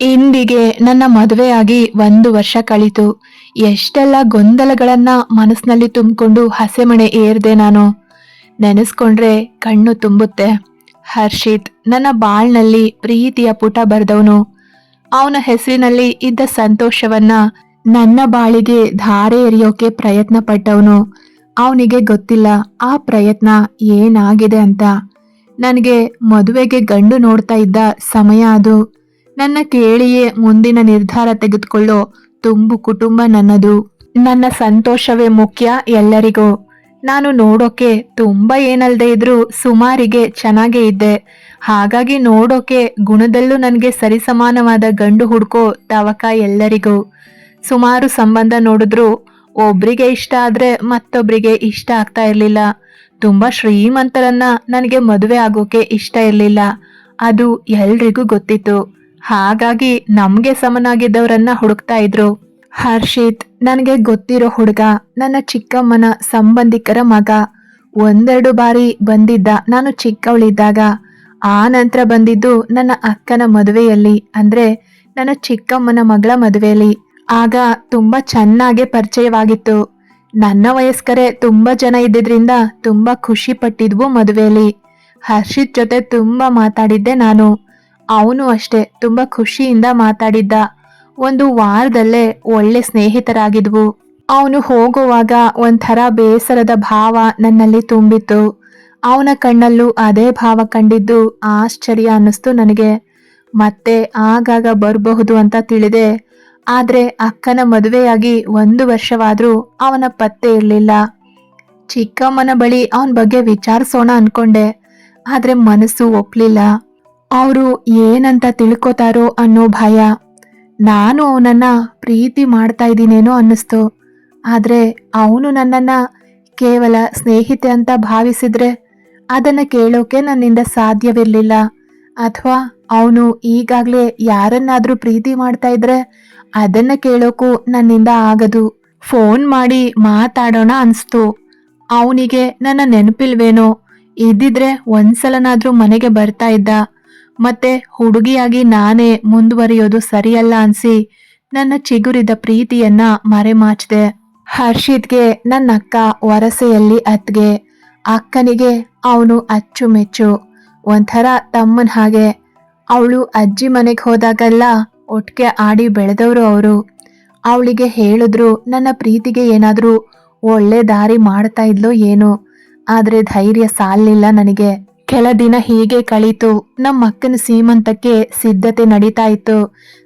ಇಂದಿಗೆ ನನ್ನ ಮದುವೆಯಾಗಿ ಒಂದು ವರ್ಷ ಕಳೀತು. ಎಷ್ಟೆಲ್ಲ ಗೊಂದಲಗಳನ್ನ ಮನಸ್ಸಿನಲ್ಲಿ ತುಂಬಿಕೊಂಡು ಹಸೆಮಣೆ ಏರ್ದೆ ನಾನು. ನೆನೆಸ್ಕೊಂಡ್ರೆ ಕಣ್ಣು ತುಂಬುತ್ತೆ. ಹರ್ಷಿತ್, ನನ್ನ ಬಾಳ್ನಲ್ಲಿ ಪ್ರೀತಿಯ ಪುಟ ಬರೆದವನು. ಅವನ ಹೆಸರಿನಲ್ಲಿ ಇದ್ದ ಸಂತೋಷವನ್ನ ನನ್ನ ಬಾಳಿಗೆ ಧಾರೆ ಎರೆಯೋಕೆ ಪ್ರಯತ್ನ ಪಟ್ಟವನು ಅವನಿಗೆ ಗೊತ್ತಿಲ್ಲ, ಆ ಪ್ರಯತ್ನ ಏನಾಗಿದೆ ಅಂತ. ನನಗೆ ಮದುವೆಗೆ ಗಂಡು ನೋಡ್ತಾ ಇದ್ದ ಸಮಯ ಅದು. ನನ್ನ ಕೇಳಿಯೇ ಮುಂದಿನ ನಿರ್ಧಾರ ತೆಗೆದುಕೊಳ್ಳೋ ತುಂಬು ಕುಟುಂಬ ನನ್ನದು. ನನ್ನ ಸಂತೋಷವೇ ಮುಖ್ಯ ಎಲ್ಲರಿಗೂ. ನಾನು ನೋಡೋಕೆ ತುಂಬ ಏನಲ್ದೆ ಇದ್ರೂ ಸುಮಾರಿಗೆ ಚೆನ್ನಾಗೇ ಇದ್ದೆ. ಹಾಗಾಗಿ ನೋಡೋಕೆ ಗುಣದಲ್ಲೂ ನನಗೆ ಸರಿಸಮಾನವಾದ ಗಂಡು ಹುಡ್ಕೋ ತವಕ ಎಲ್ಲರಿಗೂ. ಸುಮಾರು ಸಂಬಂಧ ನೋಡಿದ್ರು ಒಬ್ರಿಗೆ ಇಷ್ಟ ಆದ್ರೆ ಮತ್ತೊಬ್ಬರಿಗೆ ಇಷ್ಟ ಆಗ್ತಾ ಇರ್ಲಿಲ್ಲ. ತುಂಬಾ ಶ್ರೀಮಂತರನ್ನ ನನಗೆ ಮದುವೆ ಆಗೋಕೆ ಇಷ್ಟ ಇರ್ಲಿಲ್ಲ. ಅದು ಎಲ್ರಿಗೂ ಗೊತ್ತಿತ್ತು. ಹಾಗಾಗಿ ನಮ್ಗೆ ಸಮನಾಗಿದ್ದವರನ್ನ ಹುಡುಕ್ತಾ ಇದ್ರು. ಹರ್ಷಿತ್, ನನಗೆ ಗೊತ್ತಿರೋ ಹುಡುಗ, ನನ್ನ ಚಿಕ್ಕಮ್ಮನ ಸಂಬಂಧಿಕರ ಮಗ. ಒಂದೆರಡು ಬಾರಿ ಬಂದಿದ್ದ ನಾನು ಚಿಕ್ಕವಳಿದ್ದಾಗ, ಆ ನಂತರ ಬಂದಿದ್ದು ನನ್ನ ಅಕ್ಕನ ಮದುವೆಯಲ್ಲಿ, ಅಂದ್ರೆ ನನ್ನ ಚಿಕ್ಕಮ್ಮನ ಮಗಳ ಮದುವೆಯಲ್ಲಿ. ಆಗ ತುಂಬಾ ಚೆನ್ನಾಗೆ ಪರಿಚಯವಾಗಿತ್ತು. ನನ್ನ ವಯಸ್ಕರೇ ತುಂಬಾ ಜನ ಇದ್ದಿದ್ರಿಂದ ತುಂಬಾ ಖುಷಿ ಪಟ್ಟಿದ್ವು ಮದುವೆಯಲ್ಲಿ. ಹರ್ಷಿತ್ ಜೊತೆ ತುಂಬಾ ಮಾತಾಡಿದ್ದೆ ನಾನು. ಅವನು ಅಷ್ಟೇ ತುಂಬಾ ಖುಷಿಯಿಂದ ಮಾತಾಡಿದ್ದ. ಒಂದು ವಾರದಲ್ಲೇ ಒಳ್ಳೆ ಸ್ನೇಹಿತರಾಗಿದ್ವು. ಅವನು ಹೋಗುವಾಗ ಒಂಥರ ಬೇಸರದ ಭಾವ ನನ್ನಲ್ಲಿ ತುಂಬಿತ್ತು. ಅವನ ಕಣ್ಣಲ್ಲೂ ಅದೇ ಭಾವ ಕಂಡಿದ್ದು ಆಶ್ಚರ್ಯ ಅನ್ನಿಸ್ತು ನನಗೆ. ಮತ್ತೆ ಆಗಾಗ ಬರಬಹುದು ಅಂತ ತಿಳಿದೆ. ಆದ್ರೆ ಅಕ್ಕನ ಮದುವೆಯಾಗಿ ಒಂದು ವರ್ಷವಾದರೂ ಅವನ ಪತ್ತೆ ಇರಲಿಲ್ಲ. ಚಿಕ್ಕಮ್ಮನ ಬಳಿ ಅವನ ಬಗ್ಗೆ ವಿಚಾರಿಸೋಣ ಅಂದ್ಕೊಂಡೆ ಆದ್ರೆ ಮನಸ್ಸು ಒಪ್ಲಿಲ್ಲ. ಅವರು ಏನಂತ ತಿಳ್ಕೊತಾರೋ ಅನ್ನೋ ಭಯ. ನಾನು ಅವನನ್ನ ಪ್ರೀತಿ ಮಾಡ್ತಾ ಇದ್ದೀನೇನೋ ಅನ್ನಿಸ್ತು. ಆದರೆ ಅವನು ನನ್ನನ್ನು ಕೇವಲ ಸ್ನೇಹಿತೆ ಅಂತ ಭಾವಿಸಿದ್ರೆ ಅದನ್ನು ಕೇಳೋಕೆ ನನ್ನಿಂದ ಸಾಧ್ಯವಿರಲಿಲ್ಲ. ಅಥವಾ ಅವನು ಈಗಾಗಲೇ ಯಾರನ್ನಾದರೂ ಪ್ರೀತಿ ಮಾಡ್ತಾ ಇದ್ರೆ ಅದನ್ನು ಕೇಳೋಕ್ಕೂ ನನ್ನಿಂದ ಆಗದು. ಫೋನ್ ಮಾಡಿ ಮಾತಾಡೋಣ ಅನಿಸ್ತು. ಅವನಿಗೆ ನನ್ನ ನೆನಪಿಲ್ವೇನೋ. ಇದ್ದಿದ್ರೆ ಒಂದ್ಸಲನಾದ್ರೂ ಮನೆಗೆ ಬರ್ತಾ ಇದ್ದ. ಮತ್ತೆ ಹುಡುಗಿಯಾಗಿ ನಾನೇ ಮುಂದುವರಿಯೋದು ಸರಿಯಲ್ಲ ಅನ್ಸಿ ನನ್ನ ಚಿಗುರಿದ ಪ್ರೀತಿಯನ್ನ ಮರೆಮಾಚಿದೆ. ಹರ್ಷಿತ್ಗೆ ನನ್ನ ಅಕ್ಕ ವರಸೆಯಲ್ಲಿ ಅತ್ಗೆ, ಅಕ್ಕನಿಗೆ ಅವನು ಅಚ್ಚುಮೆಚ್ಚು. ಒಂಥರ ತಮ್ಮನ ಹಾಗೆ. ಅವಳು ಅಜ್ಜಿ ಮನೆಗೆ ಹೋದಾಗೆಲ್ಲ ಒಟ್ಟಿಗೆ ಆಡಿ ಬೆಳೆದವರು ಅವರು. ಅವಳಿಗೆ ಹೇಳಿದ್ರು, ನನ್ನ ಪ್ರೀತಿಗೆ ಏನಾದರೂ ಒಳ್ಳೆ ದಾರಿ ಮಾಡ್ತಾ ಇದ್ಲೋ ಏನೋ, ಆದರೆ ಧೈರ್ಯ ಸಾಲಿಲ್ಲ ನನಗೆ. ಕೆಲ ದಿನ ಹೀಗೆ ಕಳೀತು. ನಮ್ಮ ಅಕ್ಕನ ಸೀಮಂತಕ್ಕೆ ಸಿದ್ಧತೆ ನಡೀತಾ ಇತ್ತು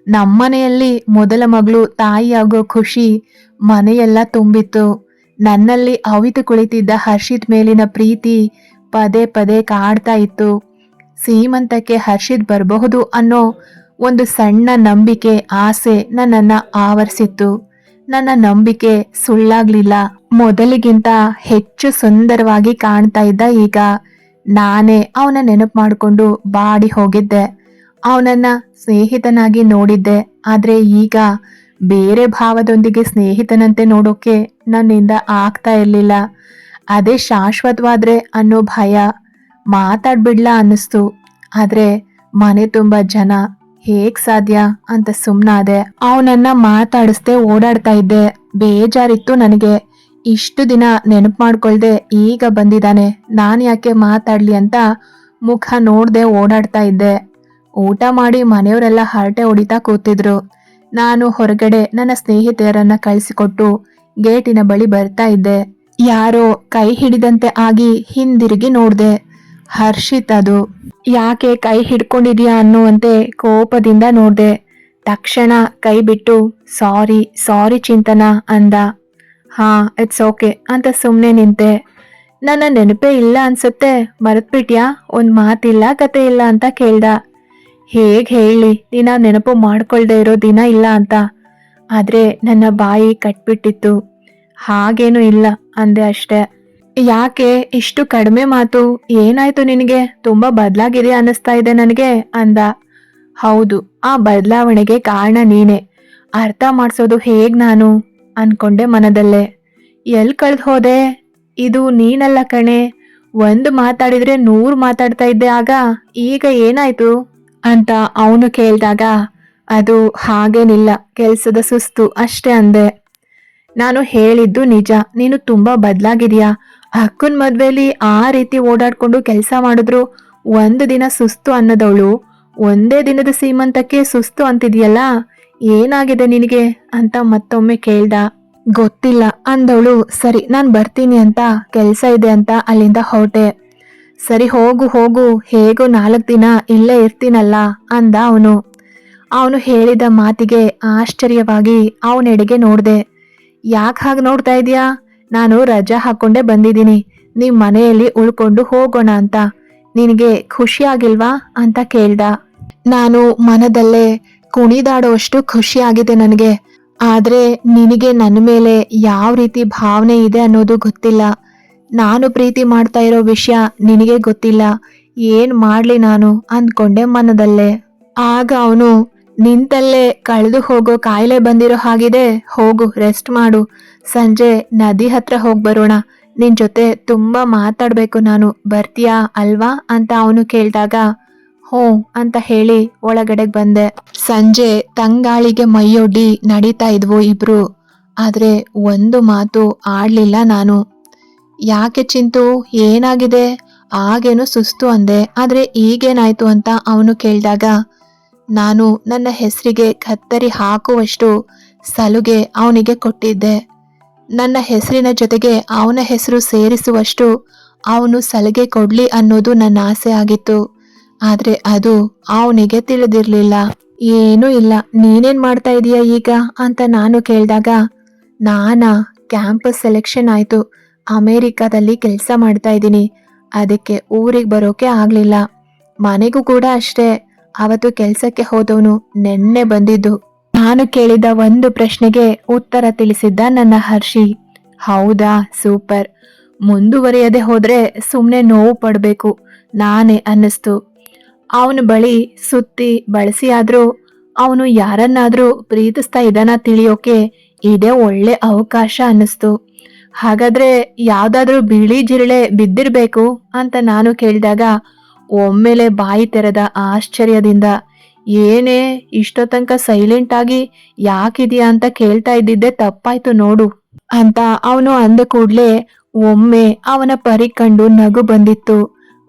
ನಮ್ಮನೆಯಲ್ಲಿ ಮೊದಲ ಮಗಳು ತಾಯಿಯಾಗೋ ಖುಷಿ ಮನೆಯೆಲ್ಲ ತುಂಬಿತ್ತು. ನನ್ನಲ್ಲಿ ಅವಿತು ಕುಳಿತಿದ್ದ ಹರ್ಷಿತ್ ಮೇಲಿನ ಪ್ರೀತಿ ಪದೇ ಪದೇ ಕಾಡ್ತಾ ಇತ್ತು ಸೀಮಂತಕ್ಕೆ ಹರ್ಷಿತ್ ಬರಬಹುದು ಅನ್ನೋ ಒಂದು ಸಣ್ಣ ನಂಬಿಕೆ, ಆಸೆ ನನ್ನನ್ನ ಆವರಿಸಿತ್ತು. ನನ್ನ ನಂಬಿಕೆ ಸುಳ್ಳಾಗ್ಲಿಲ್ಲ. ಮೊದಲಿಗಿಂತ ಹೆಚ್ಚು ಸುಂದರವಾಗಿ ಕಾಣ್ತಾ ಇದ್ದ ಈಗ ನಾನೇ ಅವನ ನೆನಪು ಮಾಡಿಕೊಂಡು ಬಾಡಿ ಹೋಗಿದ್ದೆ. ಅವನನ್ನ ಸ್ನೇಹಿತನಾಗಿ ನೋಡಿದ್ದೆ. ಆದ್ರೆ ಈಗ ಬೇರೆ ಭಾವದೊಂದಿಗೆ ಸ್ನೇಹಿತನಂತೆ ನೋಡೋಕೆ ನನ್ನಿಂದ ಆಗ್ತಾ ಇರ್ಲಿಲ್ಲ. ಅದೇ ಶಾಶ್ವತವಾದ್ರೆ ಅನ್ನೋ ಭಯ ಮಾತಾಡ್ಬಿಡ್ಲ ಅನ್ನಿಸ್ತು. ಆದ್ರೆ ಮನೆ ತುಂಬಾ ಜನ, ಹೇಗ್ ಸಾಧ್ಯ ಅಂತ ಸುಮ್ಮನಾದೆ ಅವನನ್ನ ಮಾತಾಡಿಸ್ದೆ ಓಡಾಡ್ತಾ ಇದ್ದೆ. ಬೇಜಾರಿತ್ತು ನನಗೆ. ಇಷ್ಟು ದಿನ ನೆನಪು ಮಾಡ್ಕೊಳ್ದೆ ಈಗ ಬಂದಿದ್ದಾನೆ. ನಾನು ಯಾಕೆ ಮಾತಾಡ್ಲಿ ಅಂತ ಮುಖ ನೋಡದೆ ಓಡಾಡ್ತಾ ಇದ್ದೆ. ಊಟ ಮಾಡಿ ಮನೆಯವರೆಲ್ಲ ಹರಟೆ ಹೊಡಿತಾ ಕೂತಿದ್ರು. ನಾನು ಹೊರಗಡೆ ನನ್ನ ಸ್ನೇಹಿತೆಯರನ್ನ ಕಳಿಸಿಕೊಟ್ಟು ಗೇಟಿನ ಬಳಿ ಬರ್ತಾ ಇದ್ದೆ. ಯಾರೋ ಕೈ ಹಿಡಿದಂತೆ ಆಗಿ ಹಿಂದಿರುಗಿ ನೋಡ್ದೆ. ಹರ್ಷಿತ್ ಅದು. ಯಾಕೆ ಕೈ ಹಿಡ್ಕೊಂಡಿದ್ಯಾ ಅನ್ನುವಂತೆ ಕೋಪದಿಂದ ನೋಡ್ದೆ. ತಕ್ಷಣ ಕೈ ಬಿಟ್ಟು, ಸಾರಿ ಸಾರಿ ಚಿಂತನ, ಅಂದ. ಹಾ ಇಟ್ಸ್ ಓಕೆ ಅಂತ ಸುಮ್ಮನೆ ನಿಂತೆ. ನನ್ನ ನೆನಪೇ ಇಲ್ಲ ಅನ್ಸುತ್ತೆ. ಮರೆತ್ಬಿಟ್ಯಾ? ಒಂದ್ ಮಾತಿಲ್ಲ, ಕತೆ ಇಲ್ಲ ಅಂತ ಕೇಳ್ದ. ಹೇಗ್ ಹೇಳಿ? ದಿನ ನೆನಪು ಮಾಡ್ಕೊಳ್ದೆ ಇರೋ ದಿನ ಇಲ್ಲ ಅಂತ. ಆದ್ರೆ ನನ್ನ ಬಾಯಿ ಕಟ್ಬಿಟ್ಟಿತ್ತು. ಹಾಗೇನು ಇಲ್ಲ ಅಂದೆ ಅಷ್ಟೆ. ಯಾಕೆ? ಇಷ್ಟು ಕಡಿಮೆ ಮಾತು? ಏನಾಯ್ತು ನಿನಗೆ? ತುಂಬಾ ಬದಲಾಗಿದೆ ಅನ್ನಿಸ್ತಾ ಇದೆ ನನಗೆ ಅಂದ. ಹೌದು, ಆ ಬದಲಾವಣೆಗೆ ಕಾರಣ ನೀನೆ. ಅರ್ಥ ಮಾಡಿಸೋದು ಹೇಗ್ ನಾನು? ಅನ್ಕೊಂಡೆ ಮನದಲ್ಲೇ. ಎಲ್ ಕಳೆದು ಹೋದೆ? ಇದು ನೀನಲ್ಲ ಕಣೆ. ಒಂದು ಮಾತಾಡಿದ್ರೆ ನೂರು ಮಾತಾಡ್ತಾ ಇದ್ದೆ ಆಗ ಈಗ ಏನಾಯ್ತು? ಅಂತ ಅವನು ಕೇಳಿದಾಗ, ಅದು ಹಾಗೇನಿಲ್ಲ, ಕೆಲಸದ ಸುಸ್ತು ಅಷ್ಟೇ ಅಂದೆ. ನಾನು ಹೇಳಿದ್ದು ನಿಜ, ನೀನು ತುಂಬಾ ಬದ್ಲಾಗಿದ್ಯಾ? ಅಕ್ಕನ ಮದ್ವೆಲಿ ಆ ರೀತಿ ಓಡಾಡ್ಕೊಂಡು ಕೆಲಸ ಮಾಡಿದ್ರು ಒಂದು ದಿನ ಸುಸ್ತು ಅನ್ನೋದವಳು, ಒಂದೇ ದಿನದ ಸೀಮಂತಕ್ಕೆ ಸುಸ್ತು ಅಂತಿದ್ಯಲ್ಲ? ಏನಾಗಿದೆ ನಿನಗೆ? ಅಂತ ಮತ್ತೊಮ್ಮೆ ಕೇಳ್ದ. ಗೊತ್ತಿಲ್ಲ. ಅಂದವಳು, ಸರಿ, ನಾನು ಬರ್ತೀನಿ ಅಂತ ಕೆಲಸ ಇದೆ ಅಂತ ಅಲ್ಲಿಂದ ಹೊರಟೆ. ಸರಿ, ಹೋಗು ಹೋಗು. ಹೇಗೋ ನಾಲ್ಕು ದಿನ ಇಲ್ಲೇ ಇರ್ತೀನಲ್ಲ, ಅಂದ ಅವನು. ಅವನು ಹೇಳಿದ ಮಾತಿಗೆ ಆಶ್ಚರ್ಯವಾಗಿ ಅವನೆಡೆಗೆ ನೋಡಿದೆ. ಯಾಕೆ ಹಾಗೆ ನೋಡ್ತಾ ಇದೀಯಾ ನಾನು ರಜಾ ಹಾಕೊಂಡೇ ಬಂದಿದ್ದೀನಿ. ನಿಮ್ಮ ಮನೆಯಲ್ಲಿ ಉಳ್ಕೊಂಡು ಹೋಗೋಣ ಅಂತ. ನಿನಗೆ ಖುಷಿಯಾಗಿಲ್ವಾ ಅಂತ ಕೇಳ್ದ. ನಾನು ಮನದಲ್ಲೇ ಕುಣಿದಾಡೋಷ್ಟು ಖುಷಿಯಾಗಿದೆ ನನಗೆ. ಆದ್ರೆ ನಿನಗೆ ನನ್ನ ಮೇಲೆ ಯಾವ ರೀತಿ ಭಾವನೆ ಇದೆ ಅನ್ನೋದು ಗೊತ್ತಿಲ್ಲ. ನಾನು ಪ್ರೀತಿ ಮಾಡ್ತಾ ಇರೋ ವಿಷಯ ನಿನಗೆ ಗೊತ್ತಿಲ್ಲ. ಏನು ಮಾಡ್ಲಿ ನಾನು? ಅಂದ್ಕೊಂಡೆ ಮನದಲ್ಲೇ. ಆಗ ಅವನು, ನಿಂತಲ್ಲೇ ಕಳೆದು ಹೋಗೋ ಕಾಯಿಲೆ ಬಂದಿರೋ ಹಾಗಿದೆ ಹೋಗು ರೆಸ್ಟ್ ಮಾಡು. ಸಂಜೆ ನದಿ ಹತ್ರ ಹೋಗಿ ಬರೋಣ. ನಿನ್ನ ಜೊತೆ ತುಂಬಾ ಮಾತಾಡಬೇಕು ನಾನು. ಬರ್ತೀಯಾ, ಅಲ್ವಾ? ಅಂತ ಅವನು ಕೇಳ್ದಾಗ ಹ್ಞೂ ಅಂತ ಹೇಳಿ ಒಳಗಡೆಗೆ ಬಂದೆ. ಸಂಜೆ ತಂಗಾಳಿಗೆ ಮೈಯೊಡ್ಡಿ ನಡೀತಾ ಇದ್ವು ಇಬ್ರು. ಆದ್ರೆ ಒಂದು ಮಾತು ಆಡ್ಲಿಲ್ಲ ನಾನು. ಯಾಕೆ ಚಿಂತು ಏನಾಗಿದೆ? ಆಗೇನು ಸುಸ್ತು ಅಂದೆ. ಆದ್ರೆ ಈಗೇನಾಯ್ತು ಅಂತ ಅವನು ಕೇಳಿದಾಗ, ನಾನು ನನ್ನ ಹೆಸರಿಗೆ ಕತ್ತರಿ ಹಾಕುವಷ್ಟು ಸಲುಗೆ ಅವನಿಗೆ ಕೊಟ್ಟಿದ್ದೆ. ನನ್ನ ಹೆಸರಿನ ಜೊತೆಗೆ ಅವನ ಹೆಸರು ಸೇರಿಸುವಷ್ಟು ಅವನು ಸಲಿಗೆ ಕೊಡ್ಲಿ ಅನ್ನೋದು ನನ್ನ ಆಸೆ ಆಗಿತ್ತು. ಆದ್ರೆ ಅದು ಅವನಿಗೆ ತಿಳಿದಿರ್ಲಿಲ್ಲ. ಏನೂ ಇಲ್ಲ. ನೀನೇನ್ ಮಾಡ್ತಾ ಇದೀಯ ಈಗ? ಅಂತ ನಾನು ಕೇಳಿದಾಗ, ನಾನಾ, ಕ್ಯಾಂಪಸ್ ಸೆಲೆಕ್ಷನ್ ಆಯ್ತು. ಅಮೇರಿಕಾದಲ್ಲಿ ಕೆಲಸ ಮಾಡ್ತಾ ಇದ್ದೀನಿ. ಅದಕ್ಕೆ ಊರಿಗೆ ಬರೋಕೆ ಆಗ್ಲಿಲ್ಲ. ಮನೆಗೂ ಕೂಡ ಅಷ್ಟೇ. ಅವತ್ತು ಕೆಲ್ಸಕ್ಕೆ ಹೋದವನು ನೆನ್ನೆ ಬಂದಿದ್ದು. ನಾನು ಕೇಳಿದ ಒಂದು ಪ್ರಶ್ನೆಗೆ ಉತ್ತರ ತಿಳಿಸಿದ್ದ ನನ್ನ ಹರ್ಷಿ. ಹೌದಾ, ಸೂಪರ್. ಮುಂದುವರಿಯದೆ ಹೋದ್ರೆ ಸುಮ್ಮನೆ ನೋವು ಪಡಬೇಕು. ನಾನೇ ಅನ್ನಿಸ್ತು. ಅವನ ಬಳಿ ಸುತ್ತಿ ಬಳಸಿಯಾದರೂ, ಅವನು ಯಾರನ್ನಾದ್ರೂ ಪ್ರೀತಿಸ್ತಾ ಇದ್ದಾನ ತಿಳಿಯೋಕೆ ಇದೇ ಒಳ್ಳೆ ಅವಕಾಶ ಅನ್ನಿಸ್ತು. ಹಾಗಾದ್ರೆ ಯಾವುದಾದ್ರೂ ಬಿಳಿ ಜಿರಳೆ ಬಿದ್ದಿರಬೇಕು ಅಂತ ನಾನು ಕೇಳಿದಾಗ ಒಮ್ಮೆಲೆ ಬಾಯಿ ತೆರೆದ ಆಶ್ಚರ್ಯದಿಂದ, ಏನೇ ಇಷ್ಟೋ ತನಕ ಸೈಲೆಂಟ್ ಆಗಿ ಯಾಕಿದ್ಯಾ ಅಂತ ಕೇಳ್ತಾ ಇದ್ದಿದ್ದೆ ತಪ್ಪಾಯ್ತು ನೋಡು ಅಂತ ಅವನು ಅಂದ ಕೂಡಲೇ ಒಮ್ಮೆ ಅವನ ಪರಿ ಕಂಡು ನಗು ಬಂದಿತ್ತು.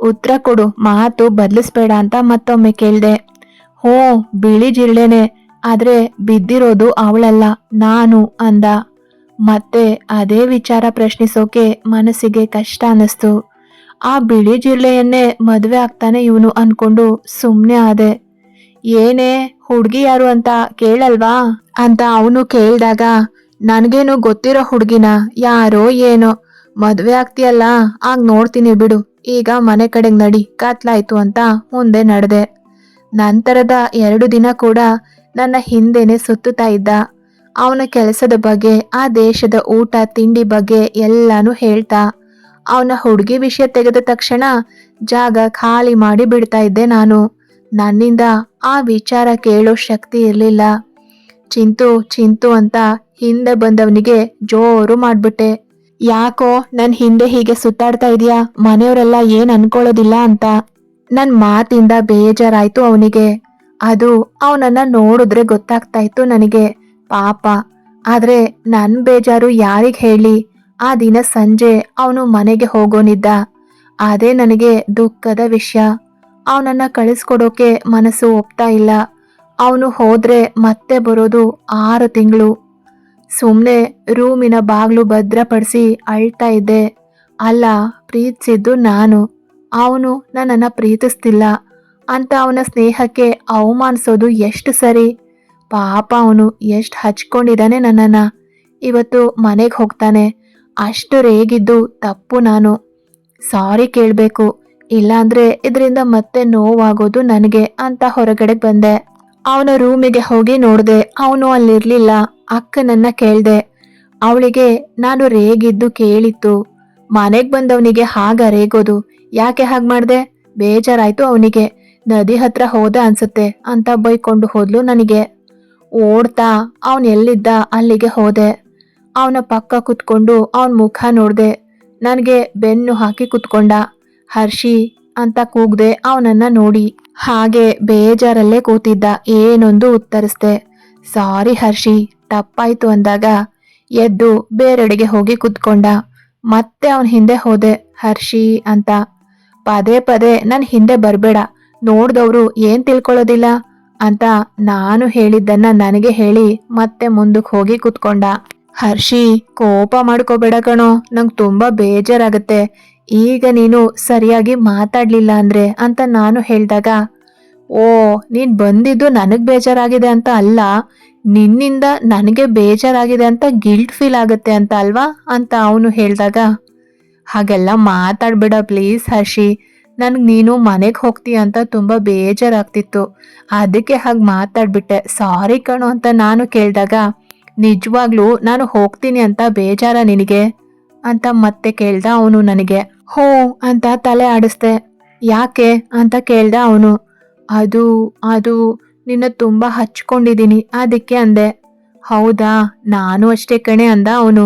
ಉತ್ತರ ಕೊಡು. ಮಾತು ಬದಲಿಸ್ಬೇಡ ಅಂತ ಮತ್ತೊಮ್ಮೆ ಕೇಳ್ದೆ. ಹೋ, ಬಿಳಿ ಜಿರಳೆನೆ. ಆದ್ರೆ ಬಿದ್ದಿರೋದು ಅವಳಲ್ಲ, ನಾನು ಅಂದ. ಮತ್ತೆ ಅದೇ ವಿಚಾರ ಪ್ರಶ್ನಿಸೋಕೆ ಮನಸ್ಸಿಗೆ ಕಷ್ಟ ಅನ್ನಿಸ್ತು. ಆ ಬಿಳಿ ಜಿರಳೆಯನ್ನೇ ಮದುವೆ ಆಗ್ತಾನೆ ಇವನು ಅನ್ಕೊಂಡು ಸುಮ್ಮನೆ ಆದೆ. ಏನೇ, ಹುಡುಗಿ ಯಾರು ಅಂತ ಕೇಳಲ್ವಾ? ಅಂತ ಅವನು ಕೇಳಿದಾಗ, ನನಗೇನು ಗೊತ್ತಿರೋ ಹುಡುಗಿನ, ಯಾರೋ ಏನೋ. ಮದುವೆ ಆಗ್ತೀಯಲ್ಲ, ಆಗ ನೋಡ್ತೀನಿ ಬಿಡು. ಈಗ ಮನೆ ಕಡೆಗೆ ನಡಿ, ಕತ್ಲಾಯ್ತು ಅಂತ ಮುಂದೆ ನಡೆದೆ. ನಂತರದ ಎರಡು ದಿನ ಕೂಡ ನನ್ನ ಹಿಂದೆನೆ ಸುತ್ತುತ್ತಾ ಇದ್ದ. ಅವನ ಕೆಲಸದ ಬಗ್ಗೆ, ಆ ದೇಶದ ಊಟ, ತಿಂಡಿ ಬಗ್ಗೆ ಎಲ್ಲಾನು ಹೇಳ್ತಾ. ಅವನ ಹುಡುಗಿ ವಿಷಯ ತೆಗೆದ ತಕ್ಷಣ ಜಾಗ ಖಾಲಿ ಮಾಡಿ ಬಿಡ್ತಾ ಇದ್ದೆ ನಾನು. ನನ್ನಿಂದ ಆ ವಿಚಾರ ಕೇಳೋ ಶಕ್ತಿ ಇರಲಿಲ್ಲ. ಚಿಂತು ಚಿಂತು ಅಂತ ಹಿಂದೆ ಬಂದವನಿಗೆ ಜೋರು ಮಾಡ್ಬಿಟ್ಟೆ. ಯಾಕೋ ನನ್ ಹಿಂದೆ ಹೀಗೆ ಸುತ್ತಾಡ್ತಾ ಇದೀಯಾ? ಮನೆಯವರೆಲ್ಲ ಏನ್ ಅನ್ಕೊಳ್ಳೋದಿಲ್ಲ ಅಂತ. ನನ್ ಮಾತಿಂದ ಬೇಜಾರಾಯ್ತು ಅವನಿಗೆ. ಅದು ಅವನನ್ನ ನೋಡಿದ್ರೆ ಗೊತ್ತಾಗ್ತಾ ಇತ್ತು ನನಗೆ. ಪಾಪ. ಆದ್ರೆ ನನ್ ಬೇಜಾರು ಯಾರಿಗ್ ಹೇಳಿ? ಆ ದಿನ ಸಂಜೆ ಅವನು ಮನೆಗೆ ಹೋಗೋನಿದ್ದ. ಅದೇ ನನಗೆ ದುಃಖದ ವಿಷಯ. ಅವನನ್ನ ಕಳಿಸ್ಕೊಡೋಕೆ ಮನಸ್ಸು ಒಪ್ತಾ ಇಲ್ಲ. ಅವನು ಹೋದ್ರೆ ಮತ್ತೆ ಬರೋದು ಆರು ತಿಂಗಳು. ಸುಮ್ಮನೆ ರೂಮಿನ ಬಾಗ್ಲು ಭದ್ರಪಡಿಸಿ ಅಳ್ತಾ ಇದ್ದೆ. ಅಲ್ಲ, ಪ್ರೀತಿಸಿದ್ದು ನಾನು. ಅವನು ನನ್ನನ್ನು ಪ್ರೀತಿಸ್ತಿಲ್ಲ. ಅಂತ ಅವನ ಸ್ನೇಹಕ್ಕೆ ಅವಮಾನಿಸೋದು ಎಷ್ಟು ಸರಿ? ಪಾಪ ಅವನು ಎಷ್ಟು ಹಚ್ಕೊಂಡಿದ್ದಾನೆ ನನ್ನನ್ನು. ಇವತ್ತು ಮನೆಗೆ ಹೋಗ್ತಾನೆ. ಅಷ್ಟು ರೇಗಿದ್ದು ತಪ್ಪು ನಾನು. ಸಾರಿ ಕೇಳಬೇಕು. ಇಲ್ಲಾಂದ್ರೆ ಇದರಿಂದ ಮತ್ತೆ ನೋವಾಗೋದು ನನಗೆ ಅಂತ ಹೊರಗಡೆ ಬಂದೆ. ಅವನ ರೂಮಿಗೆ ಹೋಗಿ ನೋಡಿದೆ, ಅವನು ಅಲ್ಲಿರ್ಲಿಲ್ಲ. ಅಕ್ಕನನ್ನ ಕೇಳ್ದೆ, ಅವಳಿಗೆ ನಾನು ರೇಗಿದ್ದು ಕೇಳಿತ್ತು. ಮನೆಗೆ ಬಂದವನಿಗೆ ಹಾಗ ರೇಗೋದು. ಯಾಕೆ ಹಾಗೆ ಮಾಡ್ದೆ? ಬೇಜಾರಾಯ್ತು ಅವನಿಗೆ. ನದಿ ಹತ್ರ ಹೋದ ಅನ್ಸುತ್ತೆ. ಅಂತ ಬೈಕೊಂಡು ಹೋದ್ಲು ನನಗೆ. ಓಡ್ತಾ, ಅವನ್ ಎಲ್ಲಿದ್ದ? ಅಲ್ಲಿಗೆ ಹೋದೆ. ಅವನ ಪಕ್ಕ ಕುತ್ಕೊಂಡು ಅವನ ಮುಖ ನೋಡಿದೆ. ನನಗೆ ಬೆನ್ನು ಹಾಕಿ ಕುತ್ಕೊಂಡ. ಹರ್ಷಿ ಅಂತ ಕೂಗ್ದೆ ಅವನನ್ನ ನೋಡಿ. ಹಾಗೆ ಬೇಜಾರಲ್ಲೇ ಕೂತಿದ್ದ ಏನೊಂದು ಉತ್ತರಿಸ್ದೆ. ಸಾರಿ ಹರ್ಷಿ, ತಪ್ಪಾಯ್ತು ಅಂದಾಗ. ಎದ್ದು ಬೇರೆಡೆಗೆ ಹೋಗಿ ಕುತ್ಕೊಂಡ. ಮತ್ತೆ ಅವನ ಹಿಂದೆ ಹೋದೆ, ಹರ್ಷಿ ಅಂತ. ಪದೇ ಪದೇ ನನ್ನ ಹಿಂದೆ ಬರಬೇಡ, ನೋಡ್ದವ್ರು ಏನ್ ತಿಳ್ಕೊಳ್ಳೋದಿಲ್ಲ ಅಂತ ನಾನು ಹೇಳಿದ್ದನ್ನ ನನಗೆ ಹೇಳಿ ಮತ್ತೆ ಮುಂದಕ್ಕೆ ಹೋಗಿ ಕುತ್ಕೊಂಡ. ಹರ್ಷಿ, ಕೋಪ ಮಾಡ್ಕೋಬೇಡ ಕಣೋ, ನಂಗೆ ತುಂಬಾ ಬೇಜಾರಾಗತ್ತೆ. ಈಗ ನೀನು ಸರಿಯಾಗಿ ಮಾತಾಡ್ಲಿಲ್ಲ ಅಂದ್ರೆ ಅಂತ ನಾನು ಹೇಳಿದಾಗ, ಓ, ನೀನ್ ಬಂದಿದ್ದು ನನಗೆ ಬೇಜಾರಾಗಿದೆ ಅಂತ ಅಲ್ಲ, ನಿನ್ನಿಂದ ನನಗೆ ಬೇಜಾರಾಗಿದೆ ಅಂತ ಗಿಲ್ಟ್ ಫೀಲ್ ಆಗುತ್ತೆ ಅಂತ ಅಲ್ವಾ ಅಂತ ಅವನು ಹೇಳಿದಾಗ, ಹಾಗೆಲ್ಲ ಮಾತಾಡ್ಬೇಡ ಪ್ಲೀಸ್ ಹರ್ಷಿ, ನನಗೆ ನೀನು ಮನೆಗೆ ಹೋಗ್ತೀಯ ಅಂತ ತುಂಬಾ ಬೇಜಾರಾಗ್ತಿತ್ತು. ಅದಕ್ಕೆ ಹಾಗೆ ಮಾತಾಡ್ಬಿಟ್ಟೆ. ಸಾರಿ ಕಣೋ ಅಂತ ನಾನು ಕೇಳಿದಾಗ, ನಿಜವಾಗ್ಲೂ ನಾನು ಹೋಗ್ತೀನಿ ಅಂತ ಬೇಜಾರ ನಿನಗೆ? ಅಂತ ಮತ್ತೆ ಕೇಳ್ದ ಅವನು ನನಗೆ. ಹೋ ಅಂತ ತಲೆ ಆಡಿಸ್ದೆ. ಯಾಕೆ ಅಂತ ಕೇಳ್ದ ಅವನು. ಅದು ಅದು, ನಿನ್ನ ತುಂಬ ಹಚ್ಕೊಂಡಿದ್ದೀನಿ ಅದಕ್ಕೆ ಅಂದೆ. ಹೌದಾ, ನಾನು ಅಷ್ಟೇ ಕಣೆ ಅಂದ ಅವನು.